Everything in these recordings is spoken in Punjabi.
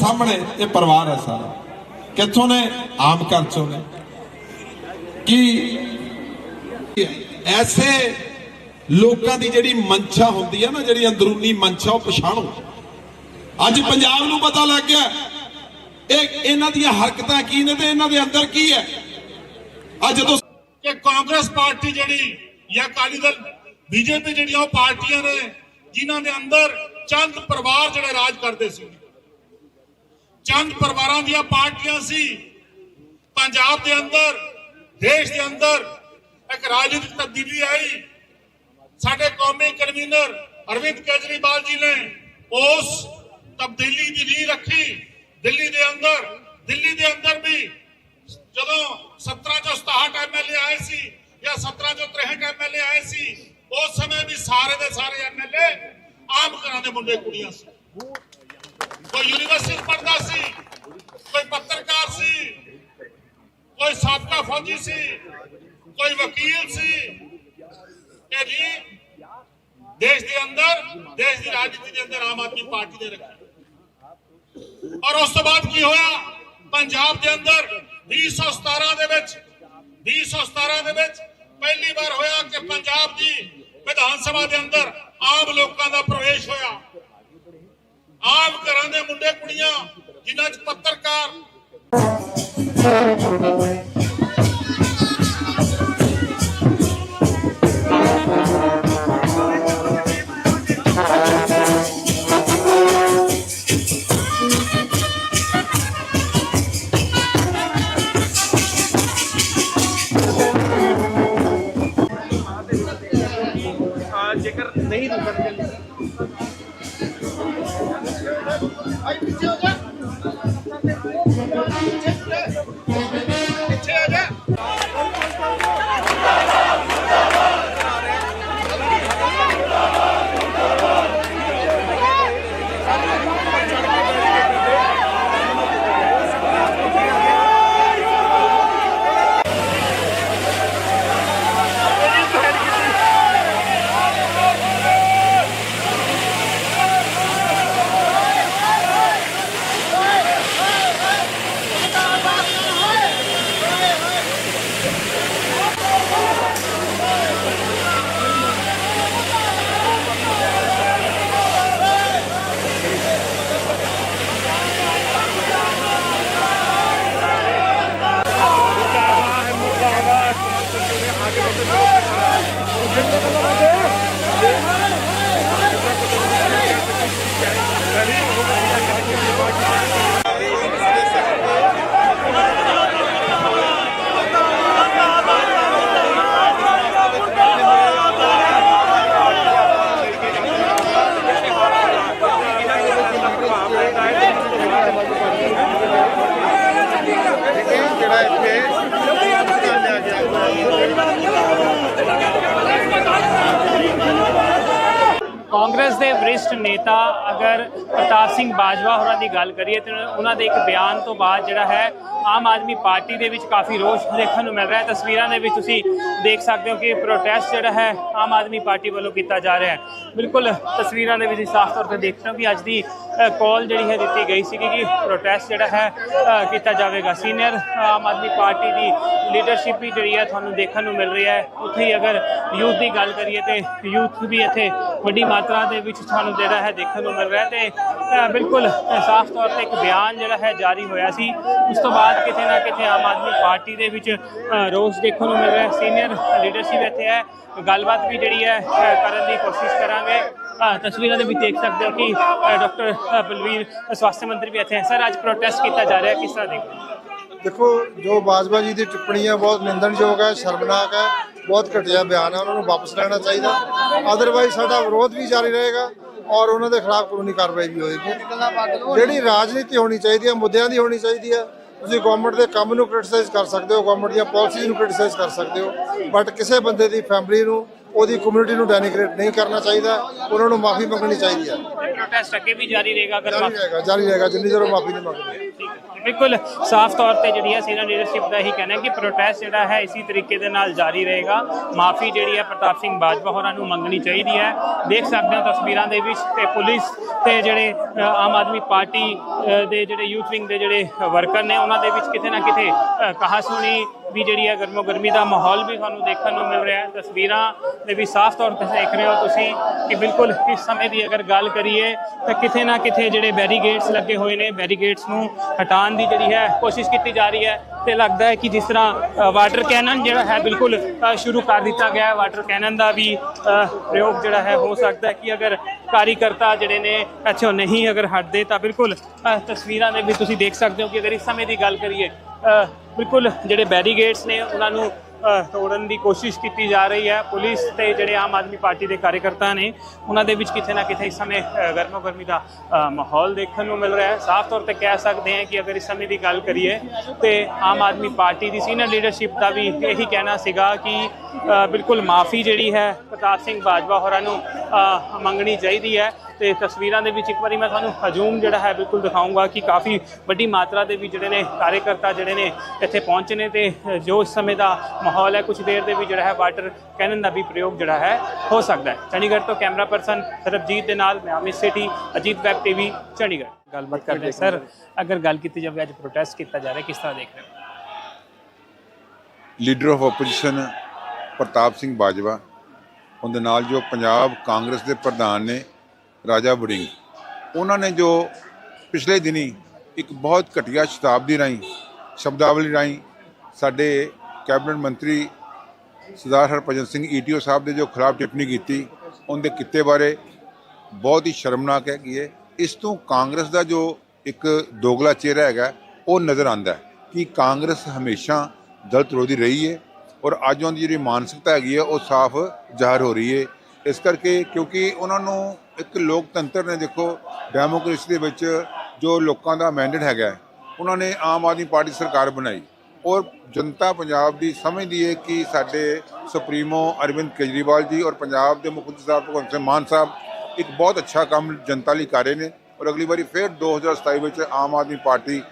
ਸਾਹਮਣੇ ਇਹ ਪਰਿਵਾਰ ਹੈ ਸਾਰਾ। ਕਿੱਥੋਂ ਨੇ? ਆਮ ਘਰ ਚੋਂ ਨੇ। ਕਿ ਐਸੇ ਲੋਕਾਂ ਦੀ ਜਿਹੜੀ ਮਨਸ਼ਾ ਹੁੰਦੀ ਹੈ ਨਾ, ਜਿਹੜੀ ਅੰਦਰੂਨੀ ਮਨਸ਼ਾ ਉਹ ਪਛਾਣੋ। ਅੱਜ ਪੰਜਾਬ ਨੂੰ ਪਤਾ ਲੱਗ ਗਿਆ। ਇਹ ਇਹਨਾਂ ਦੀਆਂ ਹਰਕਤਾਂ ਕੀ ਨੇ ਤੇ ਇਹਨਾਂ ਦੇ ਅੰਦਰ ਕੀ ਹੈ? ਅੱਜ ਜਦੋਂ ਕਿ ਕਾਂਗਰਸ ਪਾਰਟੀ ਜਿਹੜੀ ਜਾਂ ਅਕਾਲੀ ਦਲ, ਬੀਜੇਪੀ ਜਿਹੜੀਆਂ ਉਹ ਪਾਰਟੀਆਂ ਨੇ, ਜਿਨ੍ਹਾਂ ਦੇ ਅੰਦਰ ਚੰਦ ਪਰਿਵਾਰ ਜਿਹੜੇ ਰਾਜ ਕਰਦੇ ਸੀ। ਚੰਦ ਪਰਿਵਾਰਾਂ ਦੀਆਂ ਪਾਰਟੀਆਂ ਸੀ। ਪੰਜਾਬ ਦੇ ਅੰਦਰ, ਦੇਸ਼ ਦੇ ਅੰਦਰ ਇੱਕ ਰਾਜਨੀਤਿਕ ਤਬਦੀਲੀ ਆਈ। ਸਾਡੇ ਕੌਮੀ ਕਨਵੀਨਰ ਅਰਵਿੰਦ ਕੇਜਰੀਵਾਲ ਜੀ ਨੇ ਉਸ ਤਬਦੀਲੀ ਦੀ ਨੀਂਹ ਰੱਖੀ। ਦਿੱਲੀ ਦੇ ਅੰਦਰ, ਦਿੱਲੀ ਦੇ ਅੰਦਰ ਵੀ ਜਦੋਂ 17 ਚੋਂ 67 ਐਮਐਲਏ ਆਏ ਸੀ ਜਾਂ 17 ਚੋਂ 63 ਐਮਐਲਏ ਆਏ ਸੀ, ਉਸ ਸਮੇਂ ਵੀ ਸਾਰੇ ਦੇ ਸਾਰੇ ਐਮਐਲਏ ਆਮ ਘਰਾਂ ਦੇ ਮੁੰਡੇ ਕੁੜੀਆਂ ਸੀ। ਕੋਈ ਯੂਨੀਵਰਸਿਟੀ ਪੜ੍ਹਦਾ ਸੀ, ਕੋਈ ਪੱਤਰਕਾਰ ਸੀ, ਕੋਈ ਸਾਬਕਾ ਫੌਜੀ ਸੀ, ਕੋਈ ਵਕੀਲ ਸੀ। ਇਹ ਜੀ ਦੇਸ਼ ਦੇ ਅੰਦਰ, ਦੇਸ਼ ਦੀ ਰਾਜਨੀਤੀ ਦੇ ਅੰਦਰ ਆਮ ਆਦਮੀ ਪਾਰਟੀ ਦੇ ਰੱਖੀ ਔਰ ਉਸ ਤੋਂ ਬਾਅਦ ਕੀ ਹੋਇਆ? ਪੰਜਾਬ ਦੇ ਅੰਦਰ 2017 ਦੇ ਵਿੱਚ 2017 ਦੇ ਵਿੱਚ ਪਹਿਲੀ ਵਾਰ ਹੋਇਆ ਕਿ ਪੰਜਾਬ ਦੀ ਵਿਧਾਨ ਸਭਾ ਦੇ ਅੰਦਰ ਆਮ ਲੋਕਾਂ ਦਾ ਪ੍ਰਵੇਸ਼ ਹੋਇਆ। ਆਮ ਘਰਾਂ ਦੇ ਮੁੰਡੇ ਕੁੜੀਆਂ ਜਿਨ੍ਹਾਂ 'ਚ ਪੱਤਰਕਾਰ ਦੀ ਗੱਲ ਕਰੀਏ ਤੇ ਉਹਨਾਂ ਦੇ ਇੱਕ ਬਿਆਨ ਤੋਂ ਬਾਅਦ ਜਿਹੜਾ ਹੈ, ਆਮ ਆਦਮੀ ਪਾਰਟੀ ਦੇ ਵਿੱਚ ਕਾਫੀ ਰੋਸ਼ ਦੇਖਣ ਨੂੰ ਮਿਲ ਰਿਹਾ ਹੈ। ਤਸਵੀਰਾਂ ਦੇ ਵਿੱਚ ਤੁਸੀਂ ਦੇਖ ਸਕਦੇ ਹੋ ਕਿ ਪ੍ਰੋਟੈਸਟ ਜਿਹੜਾ ਹੈ, ਆਮ ਆਦਮੀ ਪਾਰਟੀ ਵੱਲੋਂ ਕੀਤਾ ਜਾ ਰਿਹਾ ਹੈ। ਬਿਲਕੁਲ ਤਸਵੀਰਾਂ ਦੇ ਵਿੱਚ ਸਾਫ਼ ਤੌਰ ਤੇ ਦੇਖਦੇ ਹੋ ਕਿ ਅੱਜ ਦੀ ਕਾਲ ਜਿਹੜੀ ਹੈ ਦਿੱਤੀ ਗਈ ਸੀ ਕਿ ਪ੍ਰੋਟੈਸਟ ਜਿਹੜਾ ਹੈ ਕੀਤਾ ਜਾਵੇਗਾ। ਸੀਨੀਅਰ ਆਮ ਆਦਮੀ ਪਾਰਟੀ ਦੀ ਲੀਡਰਸ਼ਿਪ ਵੀ ਜਿਹੜੀ ਹੈ ਤੁਹਾਨੂੰ ਦੇਖਣ ਨੂੰ ਮਿਲ ਰਹੀ ਹੈ। ਉੱਥੇ ਹੀ ਅਗਰ ਯੂਥ ਦੀ ਗੱਲ ਕਰੀਏ ਤੇ ਯੂਥ ਵੀ ਇੱਥੇ ਵੱਡੀ ਮਾਤਰਾ ਦੇ ਵਿੱਚ ਸਾਨੂੰ ਜਿਹੜਾ ਹੈ ਦੇਖਣ ਨੂੰ ਮਿਲ ਰਿਹਾ ਹੈ ਤੇ ਬਿਲਕੁਲ ਸਾਫ਼ ਤੌਰ ਤੇ ਇੱਕ ਬਿਆਨ ਜਿਹੜਾ ਹੈ ਜਾਰੀ ਹੋਇਆ ਸੀ। ਉਸ ਤੋਂ ਬਾਅਦ ਕਿਤੇ ਨਾ ਕਿਤੇ ਆਮ ਆਦਮੀ ਪਾਰਟੀ ਦੇ ਵਿੱਚ ਰੋਸ ਦੇਖਣ ਨੂੰ ਮਿਲ ਰਿਹਾ ਸੀਨੀਅਰ ਲੀਡਰਸ਼ਿਪ ਇੱਥੇ ਹੈ। ਗੱਲਬਾਤ ਵੀ ਜਿਹੜੀ ਹੈ ਕਰਨ ਦੀ ਕੋਸ਼ਿਸ਼ ਕਰਾਂਗੇ। ਤਸਵੀਰਾਂ ਦੇ ਵਿੱਚ ਦੇਖ ਸਕਦੇ ਹੋ ਕਿ ਡਾਕਟਰ ਬਲਵੀਰ ਸਵਾਸਥ ਮੰਤਰੀ ਵੀ ਇੱਥੇ ਹੈ। ਸਰ, ਅੱਜ ਪ੍ਰੋਟੈਸਟ ਕੀਤਾ ਜਾ ਰਿਹਾ ਕਿਸ ਤਰ੍ਹਾਂ ਦੇਖਦੇ ਦੇਖੋ, ਜੋ ਬਾਜਵਾ ਜੀ ਦੀ ਟਿੱਪਣੀ ਹੈ, ਬਹੁਤ ਨਿੰਦਣਯੋਗ ਹੈ, ਸ਼ਰਮਨਾਕ ਹੈ। ਬਹੁਤ ਘਟੀਆ ਬਿਆਨ ਹੈ, ਉਹਨਾਂ ਨੂੰ ਵਾਪਸ ਲੈਣਾ ਚਾਹੀਦਾ। ਅਦਰਵਾਈਜ਼ ਸਾਡਾ ਵਿਰੋਧ ਵੀ ਜਾਰੀ ਰਹੇਗਾ ਔਰ ਉਹਨਾਂ ਦੇ ਖਿਲਾਫ ਕਾਨੂੰਨੀ ਕਾਰਵਾਈ ਵੀ ਹੋਏਗੀ। ਜਿਹੜੀ ਰਾਜਨੀਤੀ ਹੋਣੀ ਚਾਹੀਦੀ ਹੈ, ਮੁੱਦਿਆਂ ਦੀ ਹੋਣੀ ਚਾਹੀਦੀ ਹੈ, ਤੁਸੀਂ ਗਵਰਨਮੈਂਟ ਦੇ ਕੰਮ ਨੂੰ ਕ੍ਰਿਟਿਸਾਈਜ਼ ਕਰ ਸਕਦੇ ਹੋ ਗਵਰਨਮੈਂਟ ਦੀਆਂ ਪਾਲਿਸੀਜ਼ ਨੂੰ ਕ੍ਰਿਟਿਸਾਈਜ਼ ਕਰ ਸਕਦੇ ਹੋ ਬਟ ਕਿਸੇ ਬੰਦੇ ਦੀ ਫੈਮਿਲੀ ਨੂੰ ਉਹਦੀ ਕਮਿਊਨਿਟੀ ਨੂੰ ਡੈਨੀਗ੍ਰੇਟ ਨਹੀਂ ਕਰਨਾ ਚਾਹੀਦਾ ਉਹਨਾਂ ਨੂੰ ਮਾਫੀ ਮੰਗਣੀ ਚਾਹੀਦੀ ਹੈ ਪ੍ਰੋਟੈਸਟ ਅੱਗੇ ਵੀ ਜਾਰੀ ਰਹੇਗਾ ਅਗਰ ਜਾਰੀ ਰਹੇਗਾ ਜਾਰੀ ਰਹੇਗਾ ਜਿੰਨੀ ਉਹ ਮਾਫੀ ਨਹੀਂ ਮੰਗਦੇ। ਬਿਲਕੁਲ ਸਾਫ਼ ਤੌਰ ਤੇ ਜਿਹੜੀ ਹੈ ਸੀਨੀਅਰ ਲੀਡਰਸ਼ਿਪ ਦਾ ਇਹੀ ਕਹਿਣਾ ਹੈ ਕਿ ਪ੍ਰੋਟੈਸਟ ਜਿਹੜਾ ਹੈ ਇਸੇ ਤਰੀਕੇ ਦੇ ਨਾਲ ਜਾਰੀ ਰਹੇਗਾ। ਮਾਫੀ ਜਿਹੜੀ ਹੈ ਪ੍ਰਤਾਪ ਸਿੰਘ ਬਾਜਵਾ ਹੋਰਾਂ ਨੂੰ ਮੰਗਣੀ ਚਾਹੀਦੀ ਹੈ। ਦੇਖ ਸਕਦੇ ਹੋ ਤਸਵੀਰਾਂ ਦੇ ਵਿੱਚ ਤੇ ਪੁਲਿਸ ਤੇ ਜਿਹੜੇ ਆਮ ਆਦਮੀ ਪਾਰਟੀ ਦੇ ਜਿਹੜੇ ਯੂਥ ਵਿੰਗ ਦੇ ਜਿਹੜੇ ਵਰਕਰ ਨੇ ਉਹਨਾਂ ਦੇ ਵਿੱਚ ਕਿਤੇ ਨਾ ਕਿਤੇ ਕਹਾਸੁਣੀ ਵੀ ਜਿਹੜੀ ਹੈ ਗਰਮੋ ਗਰਮੀ ਦਾ ਮਾਹੌਲ ਵੀ ਤੁਹਾਨੂੰ ਦੇਖਣ ਨੂੰ ਮਿਲ ਰਿਹਾ ਹੈ। ਤਸਵੀਰਾਂ ਦੇ ਵੀ ਸਾਫ਼ ਤੌਰ ਤੇ ਦੇਖ ਰਹੇ ਹੋ ਤੁਸੀਂ ਕਿ ਬਿਲਕੁਲ ਇਸ ਸਮੇਂ ਦੀ ਅਗਰ ਗੱਲ ਕਰੀਏ ਤਾਂ ਕਿਤੇ ਨਾ ਕਿਤੇ ਜਿਹੜੇ ਬੈਰੀਗੇਟਸ ਲੱਗੇ ਹੋਏ ਨੇ, ਬੈਰੀਗੇਟਸ ਨੂੰ ਹਟਾਉਣ ਦੀ ਜਿਹੜੀ ਹੈ ਕੋਸ਼ਿਸ਼ ਕੀਤੀ ਜਾ ਰਹੀ ਹੈ ਤੇ ਲੱਗਦਾ ਹੈ ਕਿ ਜਿਸ ਤਰ੍ਹਾਂ ਵਾਟਰ ਕੈਨਨ ਜਿਹੜਾ ਹੈ ਬਿਲਕੁਲ ਸ਼ੁਰੂ ਕਰ ਦਿੱਤਾ ਗਿਆ ਹੈ। ਵਾਟਰ ਕੈਨਨ ਦਾ ਵੀ ਪ੍ਰਯੋਗ ਜਿਹੜਾ ਹੈ ਹੋ ਸਕਦਾ ਹੈ ਕਿ ਅਗਰ ਕਾਰੀਕਰਤਾ ਜਿਹੜੇ ਨੇ ਅੱਛਾ ਨਹੀਂ ਅਗਰ ਹਟਦੇ ਤਾਂ ਬਿਲਕੁਲ ਤਸਵੀਰਾਂ ਦੇ ਵੀ ਤੁਸੀਂ ਦੇਖ ਸਕਦੇ ਹੋ ਕਿ ਅਗਰ ਇਸ ਸਮੇਂ ਦੀ ਗੱਲ ਕਰੀਏ ਬਿਲਕੁਲ ਜਿਹੜੇ ਬੈਰੀਗੇਟਸ ਨੇ ਉਹਨਾਂ ਨੂੰ ਤੋੜਨ ਦੀ ਕੋਸ਼ਿਸ਼ ਕੀਤੀ ਜਾ ਰਹੀ ਹੈ। ਪੁਲਿਸ ਤੇ ਜਿਹੜੇ ਆਮ ਆਦਮੀ ਪਾਰਟੀ ਦੇ ਕਾਰਜਕਰਤਾ ਨੇ, ਉਹਨਾਂ ਦੇ ਵਿੱਚ ਕਿਤੇ ਨਾ ਕਿਤੇ ਇਸ ਸਮੇਂ ਗਰਮੋ ਗਰਮੀ ਦਾ ਮਾਹੌਲ ਦੇਖਣ ਨੂੰ ਮਿਲ ਰਿਹਾ ਹੈ। ਸਾਫ਼ ਤੌਰ ਤੇ ਕਹਿ ਸਕਦੇ ਹਾਂ ਕਿ ਅਗਰ ਇਸ ਸਮੇਂ ਦੀ ਗੱਲ ਕਰੀਏ ਤੇ ਆਮ ਆਦਮੀ ਪਾਰਟੀ ਦੀ ਸੀਨੀਅਰ ਲੀਡਰਸ਼ਿਪ ਦਾ ਵੀ ਇਹੀ ਕਹਿਣਾ ਸੀਗਾ ਕਿ ਬਿਲਕੁਲ ਮਾਫੀ ਜਿਹੜੀ ਹੈ, ਪ੍ਰਤਾਪ ਸਿੰਘ ਬਾਜਵਾ ਹੋਰਾਂ ਨੂੰ ਮੰਗਣੀ ਚਾਹੀਦੀ ਹੈ। ਤੇ ਤਸਵੀਰਾਂ ਦੇ ਵਿੱਚ ਇੱਕ ਵਾਰੀ ਮੈਂ ਤੁਹਾਨੂੰ ਹਜੂਮ ਜਿਹੜਾ ਹੈ ਬਿਲਕੁਲ ਦਿਖਾਉਂਗਾ ਕਿ ਕਾਫੀ ਵੱਡੀ ਮਾਤਰਾ ਦੇ ਵੀ ਜਿਹੜੇ ਨੇ ਕਾਰਜਕਰਤਾ ਜਿਹੜੇ ਨੇ ਇੱਥੇ ਪਹੁੰਚੇ ਨੇ ਤੇ ਜੋ ਇਸ ਸਮੇਂ ਦਾ ਮਾਹੌਲ ਹੈ ਕੁਝ ਦੇਰ ਦੇ ਵੀ ਜਿਹੜਾ ਹੈ ਵਾਟਰ ਕੈਨਨ ਦਾ ਵੀ ਪ੍ਰਯੋਗ ਜਿਹੜਾ ਹੈ ਹੋ ਸਕਦਾ ਹੈ। ਚੰਡੀਗੜ੍ਹ ਤੋਂ ਕੈਮਰਾ ਪਰਸਨ ਸਰਬਜੀਤ ਦੇ ਨਾਲ ਮੈਂ ਅਮਿਤ ਸੇਠੀ, ਅਜੀਤ ਵੈਬ ਟੀਵੀ, ਚੰਡੀਗੜ੍ਹ। ਗੱਲਬਾਤ ਕਰਦੇ ਹਾਂ। ਸਰ, ਅਗਰ ਗੱਲ ਕੀਤੀ ਜਾਵੇ, ਅੱਜ ਪ੍ਰੋਟੈਸਟ ਕੀਤਾ ਜਾ ਰਿਹਾ, ਕਿਸ ਤਰ੍ਹਾਂ ਦੇਖ ਰਹੇ ਹੋ? Leader of opposition Pratap Singh Bajwa, ਉਹਦੇ ਨਾਲ ਜੋ ਪੰਜਾਬ ਕਾਂਗਰਸ ਦੇ ਪ੍ਰਧਾਨ ਨੇ ਰਾਜਾ ਵੜਿੰਗ, ਉਹਨਾਂ ਨੇ ਜੋ ਪਿਛਲੇ ਦਿਨੀ ਇੱਕ ਬਹੁਤ ਘਟੀਆ ਸ਼ਤਾਬਦੀ ਰਾਹੀਂ, ਸ਼ਬਦਾਵਲੀ ਰਾਹੀਂ ਸਾਡੇ ਕੈਬਨਿਟ ਮੰਤਰੀ ਸਰਦਾਰ ਹਰਭਜਨ ਸਿੰਘ ਈਟੀਓ ਸਾਹਿਬ ਦੇ ਜੋ ਖਿਲਾਫ ਟਿੱਪਣੀ ਕੀਤੀ, ਉਹਦੇ ਕਿੱਤੇ ਬਾਰੇ ਬਹੁਤ ਹੀ ਸ਼ਰਮਨਾਕ ਹੈ ਕਿ ਇਹ ਇਸ ਤੋਂ ਕਾਂਗਰਸ ਦਾ ਜੋ ਇੱਕ ਦੋਗਲਾ ਚਿਹਰਾ ਹੈਗਾ, ਉਹ ਨਜ਼ਰ ਆਂਦਾ ਕਿ ਕਾਂਗਰਸ ਹਮੇਸ਼ਾ ਦਲਤ ਵਿਰੋਧੀ ਰਹੀ ਹੈ ਔਰ ਅੱਜ ਉਹਨਾਂ ਦੀ ਜਿਹੜੀ ਮਾਨਸਿਕਤਾ ਹੈਗੀ ਹੈ, ਉਹ ਸਾਫ਼ ਜ਼ਾਹਰ ਹੋ ਰਹੀ ਹੈ। ਇਸ ਕਰਕੇ ਕਿਉਂਕਿ ਉਹਨਾਂ ਨੂੰ ਇੱਕ ਲੋਕਤੰਤਰ ਨੇ ਦੇਖੋ ਡੈਮੋਕ੍ਰੇਸੀ ਦੇ ਵਿੱਚ ਜੋ ਲੋਕਾਂ ਦਾ ਮੈਂਡੇਟ ਹੈਗਾ ਉਹਨਾਂ ਨੇ ਆਮ ਆਦਮੀ ਪਾਰਟੀ ਸਰਕਾਰ ਬਣਾਈ। ਔਰ ਜਨਤਾ ਪੰਜਾਬ ਦੀ ਸਮਝਦੀ ਹੈ ਕਿ ਸਾਡੇ ਸੁਪਰੀਮੋ ਅਰਵਿੰਦ ਕੇਜਰੀਵਾਲ ਜੀ ਔਰ ਪੰਜਾਬ ਦੇ ਮੁੱਖ ਮੰਤਰੀ ਸਾਹਿਬ ਭਗਵੰਤ ਸਿੰਘ ਮਾਨ ਸਾਹਿਬ ਇੱਕ ਬਹੁਤ ਅੱਛਾ ਕੰਮ ਜਨਤਾ ਲਈ ਕਰ ਰਹੇ ਨੇ ਔਰ ਅਗਲੀ ਵਾਰੀ ਫਿਰ 2027 ਵਿੱਚ ਆਮ ਆਦਮੀ ਪਾਰਟੀ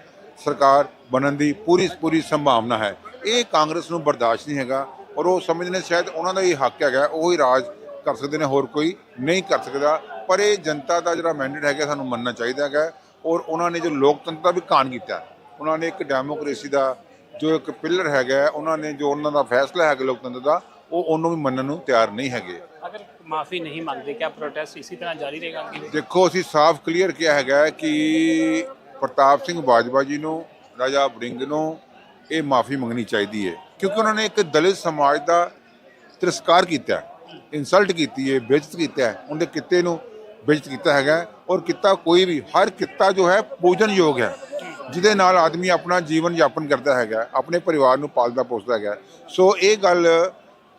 ਸਰਕਾਰ ਬਣਨ ਦੀ ਪੂਰੀ ਪੂਰੀ ਸੰਭਾਵਨਾ ਹੈ। ਇਹ ਕਾਂਗਰਸ ਨੂੰ ਬਰਦਾਸ਼ਤ ਨਹੀਂ ਹੈਗਾ ਔਰ ਉਹ ਸਮਝਦੇ ਨੇ ਸ਼ਾਇਦ ਉਹਨਾਂ ਦਾ ਹੀ ਹੱਕ ਹੈਗਾ, ਉਹ ਹੀ ਰਾਜ ਕਰ ਸਕਦੇ ਨੇ, ਹੋਰ ਕੋਈ ਨਹੀਂ ਕਰ ਸਕਦਾ। ਪਰ ਇਹ ਜਨਤਾ ਦਾ ਜਿਹੜਾ ਮੈਂਡੇਟ ਹੈਗਾ ਸਾਨੂੰ ਮੰਨਣਾ ਚਾਹੀਦਾ ਹੈਗਾ। ਔਰ ਉਹਨਾਂ ਨੇ ਜੋ ਲੋਕਤੰਤਰ ਦਾ ਵੀ ਕਾਨ ਕੀਤਾ ਉਹਨਾਂ ਨੇ ਇੱਕ ਡੈਮੋਕ੍ਰੇਸੀ ਦਾ ਜੋ ਇੱਕ ਪਿਲਰ ਹੈਗਾ ਉਹਨਾਂ ਨੇ ਜੋ ਉਹਨਾਂ ਦਾ ਫੈਸਲਾ ਹੈਗਾ ਲੋਕਤੰਤਰ ਦਾ ਉਹ ਉਹਨੂੰ ਵੀ ਮੰਨਣ ਨੂੰ ਤਿਆਰ ਨਹੀਂ ਹੈਗੇ। ਅਗਰ ਮਾਫੀ ਨਹੀਂ ਮੰਗਦੇ ਕਿਆ ਪ੍ਰੋਟੈਸਟ ਇਸੇ ਤਰ੍ਹਾਂ ਜਾਰੀ ਰਹੇਗਾ? ਅੱਗੇ? ਦੇਖੋ ਅਸੀਂ ਸਾਫ਼ ਕਲੀਅਰ ਕਿਹਾ ਹੈਗਾ ਕਿ ਪ੍ਰਤਾਪ ਸਿੰਘ ਬਾਜਵਾ ਜੀ ਨੂੰ ਰਾਜਾ ਵੜਿੰਗ ਨੂੰ ਇਹ ਮਾਫੀ ਮੰਗਣੀ ਚਾਹੀਦੀ ਹੈ। ਕਿਉਂਕਿ ਉਹਨਾਂ ਨੇ ਇੱਕ ਦਲਿਤ ਸਮਾਜ ਦਾ ਤਿਰਸਕਾਰ ਕੀਤਾ ਇਨਸਲਟ ਕੀਤੀ ਹੈ ਬੇਇੱਜ਼ਤ ਕੀਤਾ ਹੈ ਉਹਦੇ ਕਿੱਤੇ ਨੂੰ ਬੇਇੱਜ਼ਤ ਕੀਤਾ ਹੈਗਾ ਔਰ ਕਿੱਤਾ ਕੋਈ ਵੀ, ਹਰ ਕਿੱਤਾ ਜੋ ਹੈ ਪੂਜਨਯੋਗ ਹੈ। ਜਿਹਦੇ ਨਾਲ ਆਦਮੀ ਆਪਣਾ ਜੀਵਨ ਯਾਪਨ ਕਰਦਾ ਹੈਗਾ ਆਪਣੇ ਪਰਿਵਾਰ ਨੂੰ ਪਾਲਦਾ ਪੋਸਦਾ ਹੈਗਾ ਸੋ ਇਹ ਗੱਲ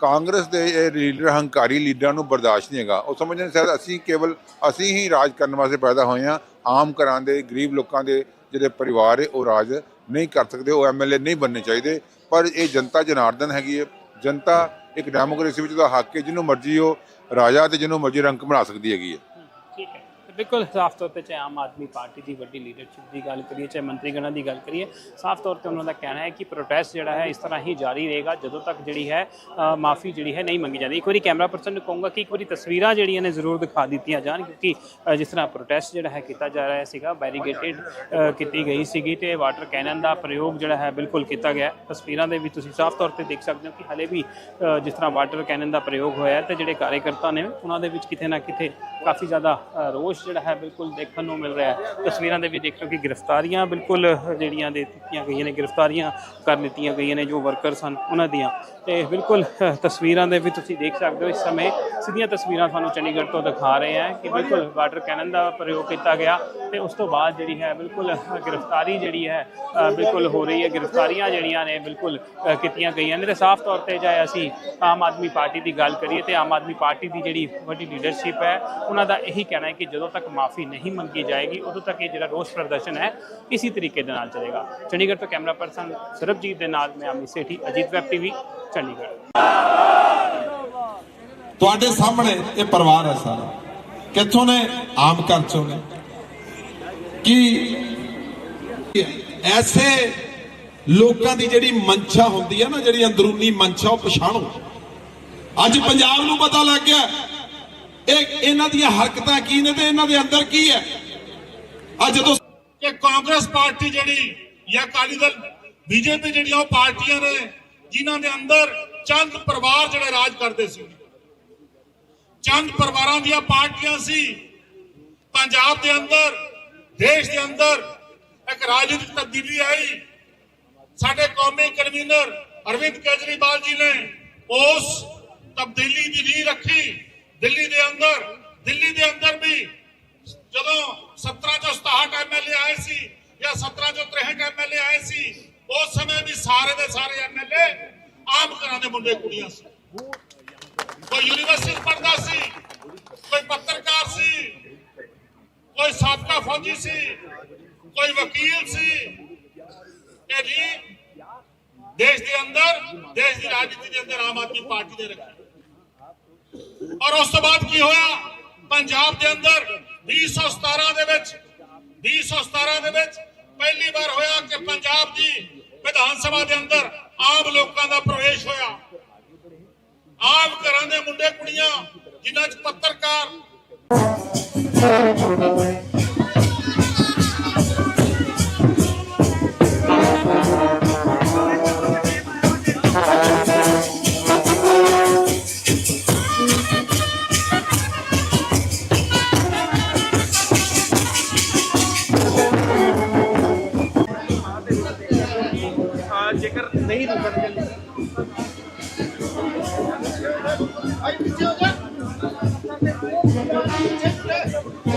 ਕਾਂਗਰਸ ਦੇ ਇਹ ਲੀਡਰ ਹੰਕਾਰੀ ਲੀਡਰਾਂ ਨੂੰ ਬਰਦਾਸ਼ਤ ਨਹੀਂ ਹੈਗਾ। ਉਹ ਸਮਝਦੇ ਨੇ ਸ਼ਾਇਦ ਅਸੀਂ ਕੇਵਲ, ਅਸੀਂ ਹੀ ਰਾਜ ਕਰਨ ਵਾਸਤੇ ਪੈਦਾ ਹੋਏ ਹਾਂ। ਆਮ ਘਰਾਂ ਦੇ, ਗਰੀਬ ਲੋਕਾਂ ਦੇ ਜਿਹੜੇ ਪਰਿਵਾਰ ਹੈ, ਉਹ ਰਾਜ ਨਹੀਂ ਕਰ ਸਕਦੇ, ਉਹ ਐਮਐਲਏ ਨਹੀਂ ਬਣਨੇ ਚਾਹੀਦੇ। ਪਰ ਇਹ ਜਨਤਾ ਜਨਾਰਦਨ ਹੈਗੀ ਹੈ। ਜਨਤਾ ਇੱਕ ਡੈਮੋਕ੍ਰੇਸੀ ਵਿੱਚ ਦਾ ਹੱਕ ਹੈ, ਜਿਹਨੂੰ ਮਰਜ਼ੀ ਉਹ ਰਾਜਾ ਤੇ ਜਿਹਨੂੰ ਮਰਜ਼ੀ ਰੰਕ ਬਣਾ ਸਕਦੀ ਹੈਗੀ ਹੈ। ਬਿਲਕੁਲ ਸਾਫ਼ ਤੌਰ ਤੇ ਚਾਹੇ ਆਮ ਆਦਮੀ ਪਾਰਟੀ ਦੀ ਵੱਡੀ ਲੀਡਰਸ਼ਿਪ ਦੀ ਗੱਲ ਕਰੀਏ, ਚਾਹੇ ਮੰਤਰੀਗਣਾਂ ਦੀ ਗੱਲ ਕਰੀਏ, ਸਾਫ਼ ਤੌਰ ਤੇ ਉਹਨਾਂ ਦਾ ਕਹਿਣਾ ਹੈ ਕਿ ਪ੍ਰੋਟੈਸਟ ਜਿਹੜਾ ਹੈ ਇਸ ਤਰ੍ਹਾਂ ਹੀ ਜਾਰੀ ਰਹੇਗਾ ਜਦੋਂ ਤੱਕ ਜਿਹੜੀ ਹੈ ਮਾਫੀ ਜਿਹੜੀ ਹੈ ਨਹੀਂ ਮੰਗੀ ਜਾਂਦੀ। ਇੱਕ ਵਾਰੀ ਕੈਮਰਾ ਪਰਸਨ ਨੂੰ ਕਹੂੰਗਾ ਕਿ ਇੱਕ ਵਾਰੀ ਤਸਵੀਰਾਂ ਜਿਹੜੀਆਂ ਨੇ ਜ਼ਰੂਰ ਦਿਖਾ ਦਿੱਤੀਆਂ ਜਾਣ ਕਿਉਂਕਿ ਜਿਸ ਤਰ੍ਹਾਂ ਪ੍ਰੋਟੈਸਟ ਜਿਹੜਾ ਹੈ ਕੀਤਾ ਜਾ ਰਿਹਾ ਸੀਗਾ ਬੈਰੀਗੇਟਡ ਕੀਤੀ ਗਈ ਸੀਗੀ ਤੇ ਵਾਟਰ ਕੈਨਨ ਦਾ ਪ੍ਰਯੋਗ ਜਿਹੜਾ ਹੈ ਬਿਲਕੁਲ ਕੀਤਾ ਗਿਆ। ਤਸਵੀਰਾਂ ਦੇ ਵਿੱਚ ਤੁਸੀਂ ਸਾਫ਼ ਤੌਰ ਤੇ ਦੇਖ ਸਕਦੇ ਹੋ ਕਿ ਹਲੇ ਵੀ ਜਿਸ ਤਰ੍ਹਾਂ ਵਾਟਰ ਕੈਨਨ ਦਾ ਪ੍ਰਯੋਗ ਹੋਇਆ ਹੈ ਤੇ ਜਿਹੜੇ ਕਾਰਜਕਰਤਾ ਨੇ ਉਹਨਾਂ ਦੇ ਵਿੱਚ ਕਿਤੇ ਨਾ ਕਿਤੇ ਕਾਫੀ ਜ਼ਿਆਦਾ ਰੋਸ਼ ਜਿਹੜਾ ਹੈ ਬਿਲਕੁਲ ਦੇਖਣ ਨੂੰ ਮਿਲ ਰਿਹਾ ਹੈ। ਤਸਵੀਰਾਂ ਦੇ ਵਿੱਚ ਦੇਖ ਲਓ ਕਿ ਗ੍ਰਿਫਤਾਰੀਆਂ ਬਿਲਕੁਲ ਜਿਹੜੀਆਂ ਦੇ ਦਿੱਤੀਆਂ ਗਈਆਂ ਨੇ, ਗ੍ਰਿਫਤਾਰੀਆਂ ਕਰ ਲਿੱਤੀਆਂ ਗਈਆਂ ਨੇ ਜੋ ਵਰਕਰ ਸਨ ਉਹਨਾਂ ਦੀਆਂ। ਤੇ ਬਿਲਕੁਲ ਤਸਵੀਰਾਂ ਦੇ ਵਿੱਚ ਤੁਸੀਂ ਦੇਖ ਸਕਦੇ ਹੋ, ਇਸ ਸਮੇਂ ਸਿੱਧੀਆਂ ਤਸਵੀਰਾਂ ਤੁਹਾਨੂੰ ਚੰਡੀਗੜ੍ਹ ਤੋਂ ਦਿਖਾ ਰਹੇ ਹਾਂ ਕਿ ਬਿਲਕੁਲ ਵਾਟਰ ਕੈਨਨ ਦਾ ਪ੍ਰਯੋਗ ਕੀਤਾ ਗਿਆ ਤੇ ਉਸ ਤੋਂ ਬਾਅਦ ਜਿਹੜੀ ਹੈ ਬਿਲਕੁਲ ਗ੍ਰਿਫਤਾਰੀ ਜਿਹੜੀ ਹੈ ਬਿਲਕੁਲ ਹੋ ਰਹੀ ਹੈ। ਗ੍ਰਿਫਤਾਰੀਆਂ ਜਿਹੜੀਆਂ ਨੇ ਬਿਲਕੁਲ ਕੀਤੀਆਂ ਗਈਆਂ ਨੇ ਤੇ ਸਾਫ਼ ਤੌਰ ਤੇ ਚਾਹੇ ਅਸੀਂ ਆਮ ਆਦਮੀ ਪਾਰਟੀ ਦੀ ਗੱਲ ਕਰੀਏ ਤੇ ਆਮ ਆਦਮੀ ਪਾਰਟੀ ਦੀ ਜਿਹੜੀ ਵੱਡੀ ਲੀਡਰਸ਼ਿਪ ਹੈ ਉਹਨਾਂ ਦਾ ਇਹੀ ਕਹਿਣਾ ਹੈ ਕਿ ਜਦੋਂ ਤੱਕ ਮਾਫੀ ਨਹੀਂ ਮੰਗੀ ਜਾਏਗੀ, ਉਦੋਂ ਤੱਕ ਇਹ ਜਿਹੜਾ ਰੋਸ ਪ੍ਰਦਰਸ਼ਨ ਹੈ, ਇਸੇ ਤਰੀਕੇ ਦੇ ਨਾਲ ਚੱਲੇਗਾ। ਚੰਡੀਗੜ੍ਹ ਤੋਂ ਕੈਮਰਾ ਪਰਸਨ ਸਰਬਜੀਤ ਦੇ ਨਾਲ ਮੈਂ ਅਮਿਤ ਸੇਠੀ, ਅਜੀਤ ਵੈਬ ਟੀਵੀ, ਚੰਡੀਗੜ੍ਹ। ਤੁਹਾਡੇ ਸਾਹਮਣੇ ਇਹ ਪਰਿਵਾਰ ਹੈ ਸਾਰਾ। ਕਿੱਥੋਂ ਨੇ? ਆਮ ਘਰ ਚੋਂ ਨੇ। ਕਿ ਐਸੇ ਲੋਕਾਂ ਦੀ ਜਿਹੜੀ ਮਨਸ਼ਾ ਹੁੰਦੀ ਹੈ ਨਾ, ਜਿਹੜੀ ਅੰਦਰੂਨੀ ਮਨਸ਼ਾ, ਉਹ ਪਛਾਣੋ। ਅੱਜ ਪੰਜਾਬ ਨੂੰ ਪਤਾ ਲੱਗ ਗਿਆ ਇਹ ਇਹਨਾਂ ਦੀਆਂ ਹਰਕਤਾਂ ਕੀ ਨੇ ਤੇ ਇਹਨਾਂ ਦੇ ਅੰਦਰ ਕੀ ਹੈ? ਅੱਜ ਜਦੋਂ ਕਿ ਕਾਂਗਰਸ ਪਾਰਟੀ ਜਿਹੜੀ ਜਾਂ ਅਕਾਲੀ ਦਲ, ਬੀਜੇਪੀ ਜਿਹੜੀਆਂ ਉਹ ਪਾਰਟੀਆਂ ਨੇ, ਜਿਨ੍ਹਾਂ ਦੇ ਅੰਦਰ ਚੰਦ ਪਰਿਵਾਰ ਜਿਹੜੇ ਰਾਜ ਕਰਦੇ ਸੀ। ਚੰਦ ਪਰਿਵਾਰਾਂ ਦੀਆਂ ਪਾਰਟੀਆਂ ਸੀ। ਪੰਜਾਬ ਦੇ ਅੰਦਰ, ਦੇਸ਼ ਦੇ ਅੰਦਰ ਇੱਕ ਰਾਜਨੀਤਿਕ ਤਬਦੀਲੀ ਆਈ। ਸਾਡੇ ਕੌਮੀ ਕਨਵੀਨਰ ਅਰਵਿੰਦ ਕੇਜਰੀਵਾਲ ਜੀ ਨੇ ਉਸ ਤਬਦੀਲੀ ਦੀ ਨੀਂਹ ਰੱਖੀ। ਦਿੱਲੀ ਦੇ ਅੰਦਰ, ਦਿੱਲੀ ਦੇ ਅੰਦਰ ਵੀ ਜਦੋਂ 17 ਚੋਂ 67 ਐਮਐਲਏ ਆਏ ਸੀ ਜਾਂ 17 ਚੋਂ 63 ਐਮਐਲਏ ਆਏ ਸੀ, ਉਸ ਸਮੇਂ ਵੀ ਸਾਰੇ ਦੇ ਸਾਰੇ ਐਮਐਲਏ ਆਮ ਘਰਾਂ ਦੇ ਮੁੰਡੇ ਕੁੜੀਆਂ ਸੀ। ਕੋਈ ਯੂਨੀਵਰਸਿਟੀ ਪੜ੍ਹਦਾ ਸੀ, ਕੋਈ ਪੱਤਰਕਾਰ ਸੀ, ਕੋਈ ਸਾਬਕਾ ਫੌਜੀ ਸੀ, ਕੋਈ ਵਕੀਲ ਸੀ। ਇਹ ਜੀ ਦੇਸ਼ ਦੇ ਅੰਦਰ, ਦੇਸ਼ ਦੀ ਰਾਜਨੀਤੀ ਦੇ ਅੰਦਰ ਆਮ ਆਦਮੀ ਪਾਰਟੀ ਦੇ ਰੱਖੀ ਔਰ ਉਸ ਤੋਂ ਬਾਅਦ ਕੀ ਹੋਇਆ? ਪੰਜਾਬ ਦੇ ਅੰਦਰ 2017 ਦੇ ਵਿੱਚ 2017 ਦੇ ਵਿੱਚ ਪਹਿਲੀ ਵਾਰ ਹੋਇਆ ਕਿ ਪੰਜਾਬ ਦੀ ਵਿਧਾਨ ਸਭਾ ਦੇ ਅੰਦਰ ਆਮ ਲੋਕਾਂ ਦਾ ਪ੍ਰਵੇਸ਼ ਹੋਇਆ। ਆਮ ਘਰਾਂ ਦੇ ਮੁੰਡੇ ਕੁੜੀਆਂ, ਜਿਨ੍ਹਾਂ 'ਚ ਪੱਤਰਕਾਰ ਇਹ